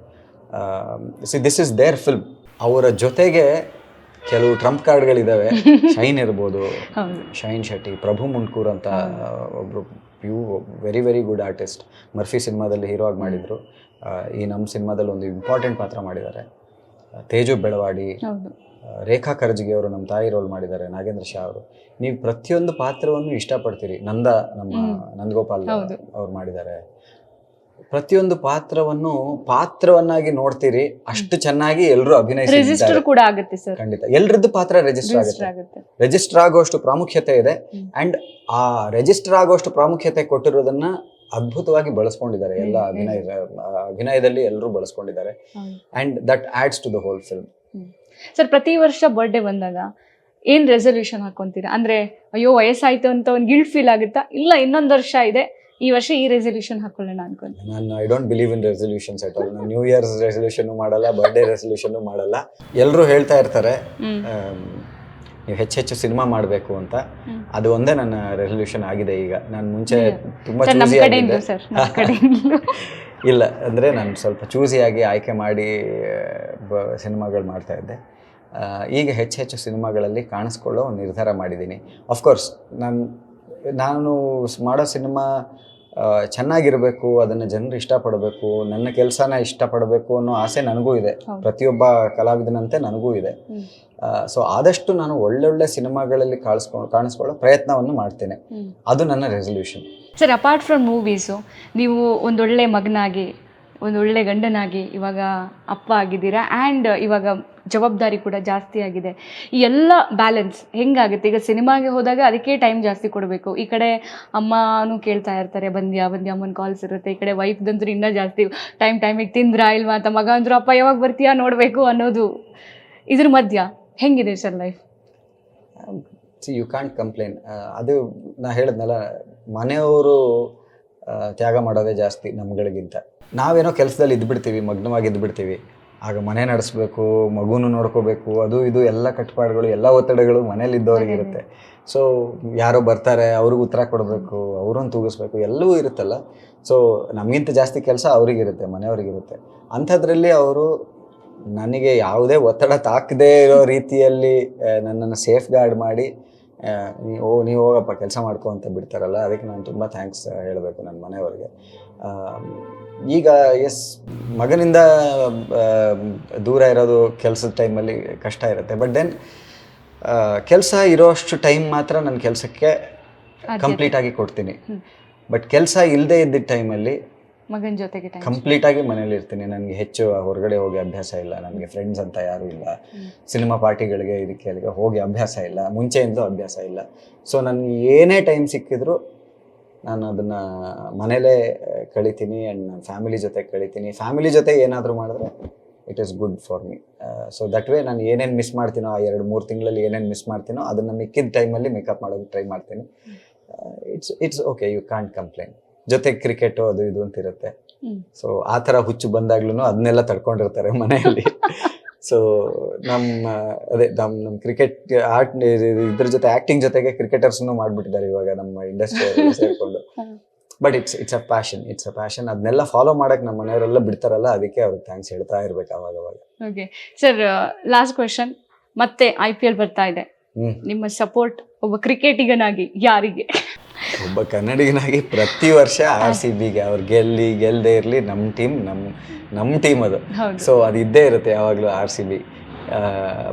See this is their film ಅವರ ಜೊತೆಗೆ ಕೆಲವು ಟ್ರಂಪ್ ಕಾರ್ಡ್ಗಳಿದ್ದಾವೆ ಶೈನ್ ಇರ್ಬೋದು. ಶೈನ್ ಶೆಟ್ಟಿ ಪ್ರಭು ಮುಂಡ್ಕೂರ್ ಅಂತ ಒಬ್ಬರು few very very good artist Murphy ಸಿನಿಮಾದಲ್ಲಿ ಹೀರೋ ಆಗಿ ಮಾಡಿದ್ರು. ಈ ನಮ್ಮ ಸಿನಿಮಾದಲ್ಲಿ ಒಂದು ಇಂಪಾರ್ಟೆಂಟ್ ಪಾತ್ರ ಮಾಡಿದ್ದಾರೆ. ತೇಜು ಬೆಳವಾಡಿ ರೇಖಾ ಕರ್ಜಿಗೆ ಅವರು ನಮ್ಮ ತಾಯಿ ರೋಲ್ ಮಾಡಿದ್ದಾರೆ ನಾಗೇಂದ್ರ ಶಾ ಅವರು. ನೀವು ಪ್ರತಿಯೊಂದು ಪಾತ್ರವನ್ನು ಇಷ್ಟಪಡ್ತೀರಿ. ನಂದ ನಮ್ಮ ನಂದಗೋಪಾಲ್. ಅವ್ರು ಮಾಡಿದ್ದಾರೆ. ಪ್ರತಿಯೊಂದು ಪಾತ್ರವನ್ನು ಪಾತ್ರವನ್ನಾಗಿ ನೋಡ್ತೀರಿ ಅಷ್ಟು ಚೆನ್ನಾಗಿ ಎಲ್ಲರೂ ರಿಜಿಸ್ಟರ್ ಅಭಿನಯಿಸಿದ್ದಾರೆ ಕೂಡ ಆಗುತ್ತೆ ಸರ್ ಖಂಡಿತ. ಎಲ್ರದ್ದು ಪಾತ್ರ ರಿಜಿಸ್ಟರ್ ರಿಜಿಸ್ಟರ್ ಆಗುತ್ತೆ. ಆಗುತ್ತೆ. ರಿಜಿಸ್ಟರ್ ಆಗುವಷ್ಟು ಪ್ರಾಮುಖ್ಯತೆ ಇದೆ. ಅಂಡ್ ಆ ರಿಜಿಸ್ಟರ್ ಆಗುವಷ್ಟು ಪ್ರಾಮುಖ್ಯತೆ ಕೊಟ್ಟಿರೋದನ್ನ ಅದ್ಭುತವಾಗಿ ಬಳಸ್ಕೊಂಡಿದ್ದಾರೆ. ಎಲ್ಲ ಹ್ಮ್, ಅಭಿನಯ ಅಭಿನಯದಲ್ಲಿ ಎಲ್ಲರೂ ಬಳಸ್ಕೊಂಡಿದ್ದಾರೆ. ಹೌದು. And that adds to the whole film sir ಪ್ರತಿ ವರ್ಷ ಬರ್ಡೇ ಬಂದಾಗ ಏನ್ ರೆಸಲ್ಯೂಷನ್ ಹಾಕೊಂತೀರಾ? ಅಂದ್ರೆ ಅಯ್ಯೋ ವಯಸ್ಸಾಯ್ತು ಅಂತ ಒಂದು ಗಿಲ್ಟ್ ಫೀಲ್ ಆಗುತ್ತಾ? ಇಲ್ಲ ಇನ್ನೊಂದು ವರ್ಷ ಇದೆ. ಈ ವರ್ಷ ಈ ರೆಸಲ್ಯೂಷನ್ ಹಾಕೊಳ್ಳೋಣ ಅನ್ಕೊಂತ ನಾನು I don't believe in resolutions at all ನಾನು ನ್ಯೂ ಇಯರ್ಸ್ ರೆಸಲ್ಯೂಷನ್ ಮಾಡಲ್ಲ ಬರ್ಡೇ ರೆಸಲ್ಯೂಷನ್ ಮಾಡಲ್ಲ. ಎಲ್ಲರೂ ಹೇಳ್ತಾ ಇರ್ತಾರೆ ನೀವು ನೀವು ಹೆಚ್ಚೆಚ್ಚು ಸಿನಿಮಾ ಮಾಡಬೇಕು ಅಂತ. ಅದು ಒಂದೇ ನನ್ನ ರೆಸಲ್ಯೂಷನ್ ಆಗಿದೆ ಈಗ. ನಾನು ಮುಂಚೆ ತುಂಬಾ ಚೂಸಿ ಆಗಿದ್ದೆ. ಇಲ್ಲ ಅಂದರೆ ನಾನು ಸ್ವಲ್ಪ ಚೂಸಿಯಾಗಿ ಆಯ್ಕೆ ಮಾಡಿ ಸಿನಿಮಾಗಳು ಮಾಡ್ತಾ ಇದ್ದೆ. ಈಗ ಹೆಚ್ಚು ಹೆಚ್ಚು ಸಿನಿಮಾಗಳಲ್ಲಿ ಕಾಣಿಸ್ಕೊಳ್ಳೋ ನಿರ್ಧಾರ ಮಾಡಿದ್ದೀನಿ. ಅಫ್ಕೋರ್ಸ್ ನಾನು ನಾನು ಮಾಡೋ ಸಿನಿಮಾ ಚೆನ್ನಾಗಿರಬೇಕು ಅದನ್ನು ಜನರು ಇಷ್ಟಪಡಬೇಕು ನನ್ನ ಕೆಲಸನ ಇಷ್ಟಪಡಬೇಕು ಅನ್ನೋ ಆಸೆ ನನಗೂ ಇದೆ. ಪ್ರತಿಯೊಬ್ಬ ಕಲಾವಿದನಂತೆ ನನಗೂ ಇದೆ. ಸೊ ಆದಷ್ಟು ನಾನು ಒಳ್ಳೊಳ್ಳೆ ಸಿನಿಮಾಗಳಲ್ಲಿ ಕಾಣಿಸ್ಕೊಂಡು ಕಾಣಿಸ್ಕೊಳ್ಳೋ ಪ್ರಯತ್ನವನ್ನು ಮಾಡ್ತೇನೆ. ಅದು ನನ್ನ resolution sir apart from movies ನೀವು ಒಂದೊಳ್ಳೆ ಮಗನಾಗಿ ಒಂದೊಳ್ಳೆ ಗಂಡನಾಗಿ ಇವಾಗ ಅಪ್ಪ ಆಗಿದ್ದೀರಾ? ಆ್ಯಂಡ್ ಇವಾಗ ಜವಾಬ್ದಾರಿ ಕೂಡ ಜಾಸ್ತಿ ಆಗಿದೆ. ಈ ಎಲ್ಲ ಬ್ಯಾಲೆನ್ಸ್ ಹೆಂಗಾಗುತ್ತೆ? ಈಗ ಸಿನಿಮಾಗೆ ಹೋದಾಗ ಅದಕ್ಕೆ ಟೈಮ್ ಜಾಸ್ತಿ ಕೊಡಬೇಕು. ಈ ಕಡೆ ಅಮ್ಮನೂ ಕೇಳ್ತಾ ಇರ್ತಾರೆ, ಬಂದ್ಯಾ ಬಂದ್ಯಾ, ಅಮ್ಮನ ಕಾಲ್ಸ್ ಇರುತ್ತೆ. ಈ ಕಡೆ ವೈಫ್ದಂತೂ ಇನ್ನೂ ಜಾಸ್ತಿ ಟೈಮ್ ಟೈಮಿಗೆ ತಿಂದ್ರಾ ಇಲ್ವಾ ಅಂತ ಮಗ ಅಂದರು, ಅಪ್ಪ, ಯಾವಾಗ ಬರ್ತೀಯಾ ನೋಡಬೇಕು ಅನ್ನೋದು ಇದ್ರ ಮಧ್ಯ. ಹೆಂಗಿದೆ sir life you can't complain ಅದು ನಾ ಹೇಳಿದ್ನಲ್ಲ, ಮನೆಯವರು ತ್ಯಾಗ ಮಾಡೋದೇ ಜಾಸ್ತಿ ನಮ್ಗಳಿಗಿಂತ. ನಾವೇನೋ ಕೆಲಸದಲ್ಲಿ ಇದ್ಬಿಡ್ತೀವಿ, ಮಗ್ನವಾಗಿ ಇದ್ಬಿಡ್ತೀವಿ. ಆಗ ಮನೆ ನಡೆಸ್ಬೇಕು, ಮಗುನು ನೋಡ್ಕೋಬೇಕು, ಅದು ಇದು ಎಲ್ಲ ಕಟ್ಟುಪಾಡುಗಳು ಎಲ್ಲ ಒತ್ತಡಗಳು ಮನೇಲಿ ಇದ್ದವ್ರಿಗೆ ಇರುತ್ತೆ. ಸೊ ಯಾರೋ ಬರ್ತಾರೆ, ಅವ್ರಿಗೆ ಉತ್ತರ ಕೊಡಬೇಕು, ಅವ್ರನ್ನ ತೂಗಿಸ್ಬೇಕು, ಎಲ್ಲವೂ ಇರುತ್ತಲ್ಲ. ಸೊ ನಮಗಿಂತ ಜಾಸ್ತಿ ಕೆಲಸ ಅವ್ರಿಗಿರುತ್ತೆ, ಮನೆಯವ್ರಿಗಿರುತ್ತೆ. ಅಂಥದ್ರಲ್ಲಿ ಅವರು ನನಗೆ ಯಾವುದೇ ಒತ್ತಡ ತಾಕದೇ ಇರೋ ರೀತಿಯಲ್ಲಿ ನನ್ನನ್ನು ಸೇಫ್ ಗಾರ್ಡ್ ಮಾಡಿ ನೀವು ನೀವು ಹೋಗಪ್ಪ ಕೆಲಸ ಮಾಡ್ಕೊ ಅಂತ ಬಿಡ್ತಾರಲ್ಲ ಅದಕ್ಕೆ ನಾನು ತುಂಬ ಥ್ಯಾಂಕ್ಸ್ ಹೇಳಬೇಕು ನನ್ನ ಮನೆಯವ್ರಿಗೆ. ಈಗ ಎಸ್ ಮಗನಿಂದ ದೂರ ಇರೋದು ಕೆಲಸದ ಟೈಮಲ್ಲಿ ಕಷ್ಟ ಇರುತ್ತೆ. ಬಟ್ ದೆನ್ ಕೆಲಸ ಇರೋಷ್ಟು ಟೈಮ್ ಮಾತ್ರ ನನ್ನ ಕೆಲಸಕ್ಕೆ ಕಂಪ್ಲೀಟ್ ಆಗಿ ಕೊಡ್ತೀನಿ. ಬಟ್ ಕೆಲಸ ಇಲ್ಲದೆ ಇದ್ದಿದ್ದ ಟೈಮಲ್ಲಿ ಮಗನ ಜೊತೆಗೆ ಕಂಪ್ಲೀಟ್ ಆಗಿ ಮನೇಲಿ ಇರ್ತೀನಿ. ನನಗೆ ಹೆಚ್ಚು ಹೊರಗಡೆ ಹೋಗಿ ಅಭ್ಯಾಸ ಇಲ್ಲ. ನನಗೆ ಫ್ರೆಂಡ್ಸ್ ಅಂತ ಯಾರೂ ಇಲ್ಲ. ಸಿನಿಮಾ ಪಾರ್ಟಿಗಳಿಗೆ ಇದಕ್ಕೆ ಅಲ್ಲಿಗೆ ಹೋಗಿ ಅಭ್ಯಾಸ ಇಲ್ಲ. ಮುಂಚೆಯಿಂದ ಅಭ್ಯಾಸ ಇಲ್ಲ. ಸೊ ನನಗೆ ಏನೇ ಟೈಮ್ ಸಿಕ್ಕಿದ್ರು ನಾನು ಅದನ್ನು ಮನೇಲೇ ಕಳಿತೀನಿ ಆ್ಯಂಡ್ ನನ್ನ ಫ್ಯಾಮಿಲಿ ಜೊತೆ ಕಳಿತೀನಿ. ಫ್ಯಾಮಿಲಿ ಜೊತೆ ಏನಾದರೂ ಮಾಡಿದ್ರೆ it is good for me so that way ನಾನು ಏನೇನು ಮಿಸ್ ಮಾಡ್ತೀನೋ ಆ ಎರಡು ಮೂರು ತಿಂಗಳಲ್ಲಿ ಏನೇನು ಮಿಸ್ ಮಾಡ್ತೀನೋ ಅದನ್ನು ಮಿಕ್ಕಿದ ಟೈಮಲ್ಲಿ ಮೇಕಪ್ ಮಾಡೋಕ್ಕೆ ಟ್ರೈ ಮಾಡ್ತೀನಿ. It's it's okay you can't complaint ಜೊತೆಗೆ ಕ್ರಿಕೆಟ್ ಅದು ಇದು ಅಂತ ಇರುತ್ತೆ. ಸೊ ಆ ತರ ಹುಚ್ಚು ಬಂದಾಗ್ಲೂ ಅದನ್ನೆಲ್ಲ ತಡ್ಕೊಂಡಿರ್ತಾರೆ ಮನೆಯಲ್ಲಿ. ಸೊ ನಮ್ಮ ಅದೇ ನಮ್ಮ ನಮ್ ಕ್ರಿಕೆಟ್ ಆರ್ಟ್ ಇದ್ರ ಜೊತೆ ಆಕ್ಟಿಂಗ್ ಜೊತೆಗೆ ಕ್ರಿಕೆಟರ್ಸ್ನು ಮಾಡಿಬಿಟ್ಟಿದ್ದಾರೆ ಇವಾಗ ನಮ್ಮ ಇಂಡಸ್ಟ್ರಿ ಸೇರ್ಕೊಂಡು. But it's it's a passion it's a passion ಅದನ್ನೆಲ್ಲ ಫಾಲೋ ಮಾಡಕ್ ನಮ್ಮ ಮನೆಯವರೆಲ್ಲ ಬಿಡ್ತಾರಲ್ಲ ಅದಕ್ಕೆ ಅವ್ರಿಗೆ ಥ್ಯಾಂಕ್ಸ್ ಹೇಳ್ತಾ ಇರ್ಬೇಕು ಅವಾಗ ಅವಾಗ ಓಕೆ ಸರ್ ಲಾಸ್ಟ್ ಕ್ವೆಶನ್ ಮತ್ತೆ ಐ ಪಿ ಎಲ್ ಬರ್ತಾ ಇದೆ. ನಿಮ್ಮ ಸಪೋರ್ಟ್ ಒಬ್ಬ ಕ್ರಿಕೆಟಿಗನಾಗಿ ಯಾರಿಗೆ? ಒಬ್ಬ ಕನ್ನಡಿಗನಾಗಿ ಪ್ರತಿ ವರ್ಷ ಆರ್ ಸಿ ಬಿಗೆ ಅವ್ರು ಗೆಲ್ಲಿ ಗೆಲ್ಲದೆ ಇರಲಿ ನಮ್ಮ ಟೀಮ್ ನಮ್ಮ ನಮ್ಮ ಟೀಮ್ ಅದು. ಸೊ ಅದು ಇದ್ದೇ ಇರುತ್ತೆ ಯಾವಾಗಲೂ ಆರ್ ಸಿ ಬಿ.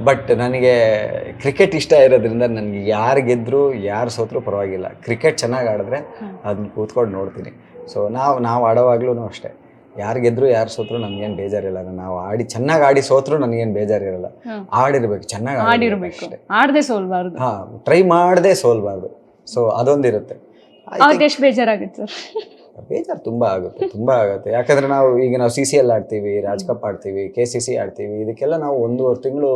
ಬಟ್ ನನಗೆ ಕ್ರಿಕೆಟ್ ಇಷ್ಟ ಇರೋದ್ರಿಂದ ನನಗೆ ಯಾರು ಗೆದ್ದರೂ ಯಾರು ಸೋತ್ರೂ ಪರವಾಗಿಲ್ಲ. ಕ್ರಿಕೆಟ್ ಚೆನ್ನಾಗಿ ಆಡಿದ್ರೆ. ಅದನ್ನ ಕೂತ್ಕೊಂಡು ನೋಡ್ತೀನಿ. ಸೊ ನಾವು ನಾವು ಆಡೋವಾಗ್ಲೂ ಅಷ್ಟೇ. ಯಾರು ಗೆದ್ರು ಯಾರು ಸೋತ್ರು ನಮ್ಗೇನು ಬೇಜಾರಿಲ್ಲ. ನಾವು ಆಡಿ ಚೆನ್ನಾಗಿ ಆಡಿ ಸೋತ್ರು ನನಗೇನು ಬೇಜಾರಿರಲ್ಲ. ಆಡಿರ್ಬೇಕು ಚೆನ್ನಾಗಿ ಆಡಿರ್ಬೇಕು ಅಷ್ಟೇ. ಆಡದೆ ಸೋಲ್ಬಾರ್ದು. ಹಾಂ ಟ್ರೈ ಮಾಡದೆ ಸೋಲ್ಬಾರ್ದು. ಸೊ ಅದೊಂದಿರುತ್ತೆ. ಎಷ್ಟು ಬೇಜಾರಾಗುತ್ತೆ ಬೇಜಾರು ತುಂಬಾ ಆಗುತ್ತೆ ತುಂಬಾ ಆಗುತ್ತೆ. ಯಾಕಂದ್ರೆ ನಾವು ಈಗ ನಾವು ಸಿ ಸಿ ಎಲ್ ಆಡ್ತೀವಿ ರಾಜ್ ಕಪ್ ಆಡ್ತೀವಿ ಕೆ ಸಿ ಸಿ ಆಡ್ತೀವಿ ಇದಕ್ಕೆಲ್ಲ ನಾವು ಒಂದೂವರೆ ತಿಂಗಳು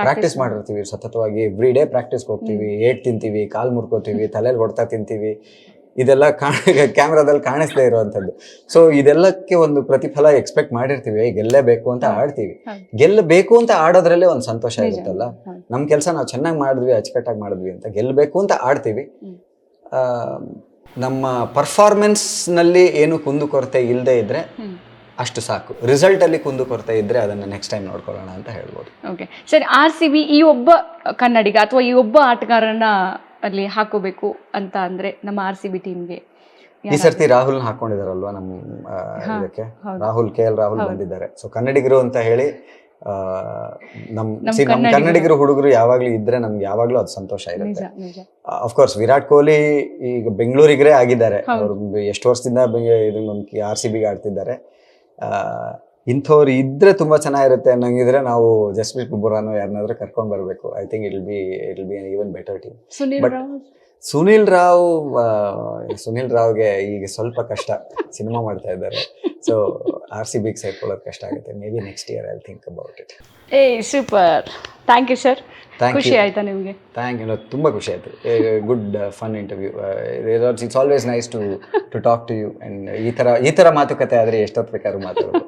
ಪ್ರಾಕ್ಟೀಸ್ ಮಾಡಿರ್ತೀವಿ ಸತತವಾಗಿ. ಎವ್ರಿ ಡೇ ಪ್ರಾಕ್ಟೀಸ್ಗೆ ಹೋಗ್ತೀವಿ ಏಟ್ ತಿಂತೀವಿ ಕಾಲ್ ಮುರ್ಕೋತೀವಿ ತಲೆಯಲ್ಲಿ ಹೊಡ್ತಾ ತಿಂತೀವಿ. ಇದೆಲ್ಲ ಕಾಣ ಕ್ಯಾಮ್ರಾದಲ್ಲಿ ಕಾಣಿಸ್ದೇ ಇರುವಂಥದ್ದು. ಸೊ ಇದೆಲ್ಲಕ್ಕೆ ಒಂದು ಪ್ರತಿಫಲ ಎಕ್ಸ್ಪೆಕ್ಟ್ ಮಾಡಿರ್ತೀವಿ. ಗೆಲ್ಲಬೇಕು ಅಂತ ಆಡ್ತೀವಿ. ಗೆಲ್ಲಬೇಕು ಅಂತ ಆಡೋದ್ರಲ್ಲೇ ಒಂದು ಸಂತೋಷ. ಇರುತ್ತಲ್ಲ. ನಮ್ಮ ಕೆಲಸ ನಾವು ಚೆನ್ನಾಗಿ ಮಾಡಿದ್ವಿ ಅಚ್ಚುಕಟ್ಟಾಗಿ ಮಾಡಿದ್ವಿ ಅಂತ. ಗೆಲ್ಲಬೇಕು ಅಂತ ಆಡ್ತೀವಿ. ನಮ್ಮ ಪರ್ಫಾರ್ಮೆನ್ಸ್ನಲ್ಲಿ ಏನು ಕುಂದುಕೊರತೆ ಇಲ್ಲದೆ ಇದ್ರೆ. ಅಷ್ಟು ಸಾಕು. ರಿಸಲ್ಟಲ್ಲಿ ಕುಂದುಕೊರತೆ ಇದ್ರೆ ಅದನ್ನ ನೆಕ್ಸ್ಟ್ ಟೈಮ್ ನೋಡ್ಕೊಳ್ಳೋಣ ಅಂತ ಹೇಳ್ಬೋದು. ಓಕೆ ಸರಿ ಆರ್ ಸಿ ಬಿ ಈ ಒಬ್ಬ ಕನ್ನಡಿಗ ಅಥವಾ ಈ ಒಬ್ಬ ಆಟಗಾರನ ಅಲ್ಲಿ ಹಾಕೋಬೇಕು ಅಂತ ಅಂದ್ರೆ ನಮ್ಮ ಆರ್ ಸಿ ಬಿ ಟೀಮ್ಗೆ ಈ ಸರ್ತಿ ರಾಹುಲ್ ಹಾಕೊಂಡಿದಾರಲ್ವಾ ನಮ್ಮ ಇದಕ್ಕೆ? ರಾಹುಲ್ ಕೆ ಎಲ್ ರಾಹುಲ್ ಬಂದಿದ್ದಾರೆ. ಸೊ ಕನ್ನಡಿಗರು ಅಂತ ಹೇಳಿ ನಮ್ ನಮ್ ಕನ್ನಡಿಗರು. ಹುಡುಗರು ಯಾವಾಗ್ಲೂ ಇದ್ರೆ ನಮ್ಗೆ ಯಾವಾಗ್ಲೂ ಅದು ಸಂತೋಷ ಇರುತ್ತೆ. ಕೋರ್ಸ್ ಅಫ್ಕೋರ್ಸ್ ವಿರಾಟ್ ಕೊಹ್ಲಿ ಈಗ ಬೆಂಗಳೂರಿಗೇ ಆಗಿದ್ದಾರೆ. ಅವ್ರು ಎಷ್ಟು ವರ್ಷದಿಂದ ಆರ್ ಸಿ ಬಿಗೆ ಆಡ್ತಿದ್ದಾರೆ. ಆ, ಇಂಥವ್ರು ಇದ್ರೆ ತುಂಬಾ ಚೆನ್ನಾಗಿರುತ್ತೆ ಅನ್ನಂಗಿದ್ರೆ ನಾವು ಜಸ್ಪ್ರೀತ್ ಬುಮ್ರಾನು ಯಾರನ್ನಾದ್ರೂ ಕರ್ಕೊಂಡು ಬರಬೇಕು. I think it be it be even better team but Sunil Rao Sunil ರಾವ್ಗೆ ಈಗ ಸ್ವಲ್ಪ ಕಷ್ಟ ಸಿನಿಮಾ ಮಾಡ್ತಾ ಇದ್ದಾರೆ. ಸೊ ಆರ್ ಸಿ ಬಿಗೆ ಸೇರ್ಕೊಳ್ಳೋದು ಕಷ್ಟ ಆಗುತ್ತೆ. Maybe next year I think about it ಏ ಸೂಪರ್ ಥ್ಯಾಂಕ್ ಯು ಸರ್ ಖುಷಿ ಆಯ್ತಾ ನಿಮಗೆ? ಥ್ಯಾಂಕ್ ಯು ತುಂಬ ಖುಷಿ ಆಯಿತು. Good fun interview it's always nice to to talk to you and ಈ ಥರ ಈ ಥರ ಮಾತುಕತೆ ಆದರೆ ಎಷ್ಟೊತ್ತು ಬೇಕಾದ್ರೂ ಮಾತಾಡೋದು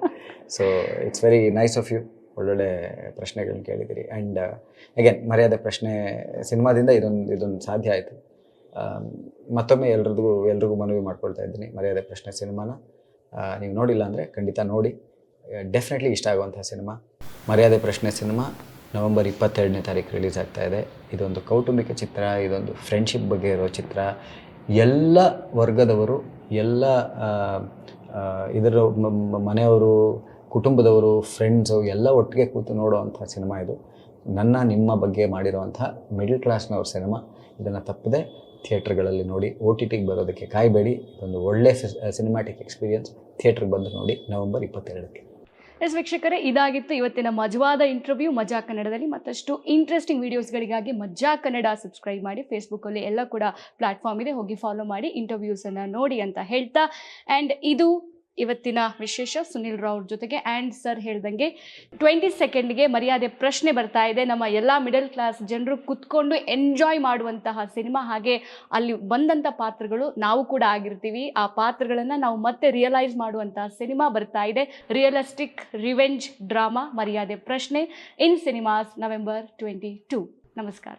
so it's very nice of you ಒಳ್ಳೊಳ್ಳೆ ಪ್ರಶ್ನೆಗಳನ್ನ ಕೇಳಿದಿರಿ. ಆ್ಯಂಡ್ ಅಗೇನ್ ಮರ್ಯಾದೆ ಪ್ರಶ್ನೆ ಸಿನಿಮಾದಿಂದ ಇದೊಂದು ಇದೊಂದು ಸಾಧ್ಯ ಆಯಿತು. ಮತ್ತೊಮ್ಮೆ ಎಲ್ರಿಗೂ ಎಲ್ರಿಗೂ ಮನವಿ ಮಾಡ್ಕೊಳ್ತಾ ಇದ್ದೀನಿ. ಮರ್ಯಾದೆ ಪ್ರಶ್ನೆ ಸಿನಿಮಾನ. ನೀವು ನೋಡಿಲ್ಲ ಅಂದರೆ ಖಂಡಿತ ನೋಡಿ. ಡೆಫಿನೆಟ್ಲಿ ಇಷ್ಟ ಆಗುವಂಥ ಸಿನಿಮಾ. ಮರ್ಯಾದೆ ಪ್ರಶ್ನೆ ಸಿನಿಮಾ ನವೆಂಬರ್ ಇಪ್ಪತ್ತೆರಡನೇ ತಾರೀಕು ರಿಲೀಸ್ ಆಗ್ತಾ ಇದೆ. ಇದೊಂದು ಕೌಟುಂಬಿಕ ಚಿತ್ರ, ಇದೊಂದು ಫ್ರೆಂಡ್ಶಿಪ್ ಬಗ್ಗೆ ಇರೋ ಚಿತ್ರ. ಎಲ್ಲ ವರ್ಗದವರು, ಎಲ್ಲ ಇದರ ಮನೆಯವರು, ಕುಟುಂಬದವರು ಫ್ರೆಂಡ್ಸು ಎಲ್ಲ ಒಟ್ಟಿಗೆ ಕೂತು ನೋಡುವಂಥ ಸಿನಿಮಾ ಇದು. ನನ್ನ, ನಿಮ್ಮ ಬಗ್ಗೆ ಮಾಡಿರುವಂಥ ಮಿಡಲ್ ಕ್ಲಾಸ್ನವ್ರ ಸಿನಿಮಾ. ಇದನ್ನು ತಪ್ಪದೆ ಥಿಯೇಟ್ರ್ಗಳಲ್ಲಿ ನೋಡಿ, ಓ ಟಿ ಟಿಗೆ ಬರೋದಕ್ಕೆ ಕಾಯಬೇಡಿ. ಇದೊಂದು ಒಳ್ಳೆ ಸಿನಿಮ್ಯಾಟಿಕ್ ಎಕ್ಸ್ಪೀರಿಯನ್ಸ್ ಥಿಯೇಟ್ರಿಗೆ ಬಂದು ನೋಡಿ, ನವೆಂಬರ್ ಇಪ್ಪತ್ತೆರಡಕ್ಕೆ. ಎಸ್ ವೀಕ್ಷಕರೇ, ಇದಾಗಿತ್ತು ಇವತ್ತಿನ ಮಜವಾದ ಇಂಟರ್ವ್ಯೂ ಮಜಾ ಕನ್ನಡದಲ್ಲಿ ಮತ್ತಷ್ಟು ಇಂಟ್ರೆಸ್ಟಿಂಗ್ ವಿಡಿಯೋಸ್ಗಳಿಗಾಗಿ ಮಜಾ ಕನ್ನಡ ಸಬ್ಸ್ಕ್ರೈಬ್ ಮಾಡಿ. ಫೇಸ್ಬುಕ್ಕಲ್ಲಿ ಎಲ್ಲ ಕೂಡ ಪ್ಲಾಟ್ಫಾರ್ಮ್ ಇದೆ. ಹೋಗಿ ಫಾಲೋ ಮಾಡಿ. ಇಂಟರ್ವ್ಯೂಸನ್ನು ನೋಡಿ ಅಂತ ಹೇಳ್ತಾ. ಆ್ಯಂಡ್ ಇದು ಇವತ್ತಿನ ವಿಶೇಷ ಸುನಿಲ್ ರಾವ್ ಜೊತೆಗೆ. ಆ್ಯಂಡ್ ಸರ್ ಹೇಳ್ದಂಗೆ ಟ್ವೆಂಟಿ ಸೆಕೆಂಡ್ಗೆ ಮರ್ಯಾದೆ ಪ್ರಶ್ನೆ ಬರ್ತಾ ಇದೆ. ನಮ್ಮ ಎಲ್ಲ ಮಿಡಲ್ ಕ್ಲಾಸ್ ಜನರು ಕುತ್ಕೊಂಡು ಎಂಜಾಯ್ ಮಾಡುವಂತಹ ಸಿನಿಮಾ ಹಾಗೆ ಅಲ್ಲಿ ಬಂದಂಥ ಪಾತ್ರಗಳು ನಾವು ಕೂಡ ಆಗಿರ್ತೀವಿ. ಆ ಪಾತ್ರಗಳನ್ನು ನಾವು ಮತ್ತೆ ರಿಯಲೈಸ್ ಮಾಡುವಂತಹ ಸಿನಿಮಾ ಬರ್ತಾ ಇದೆ. Realistic revenge drama Maryade Prashne in cinemas November twenty two ನಮಸ್ಕಾರ.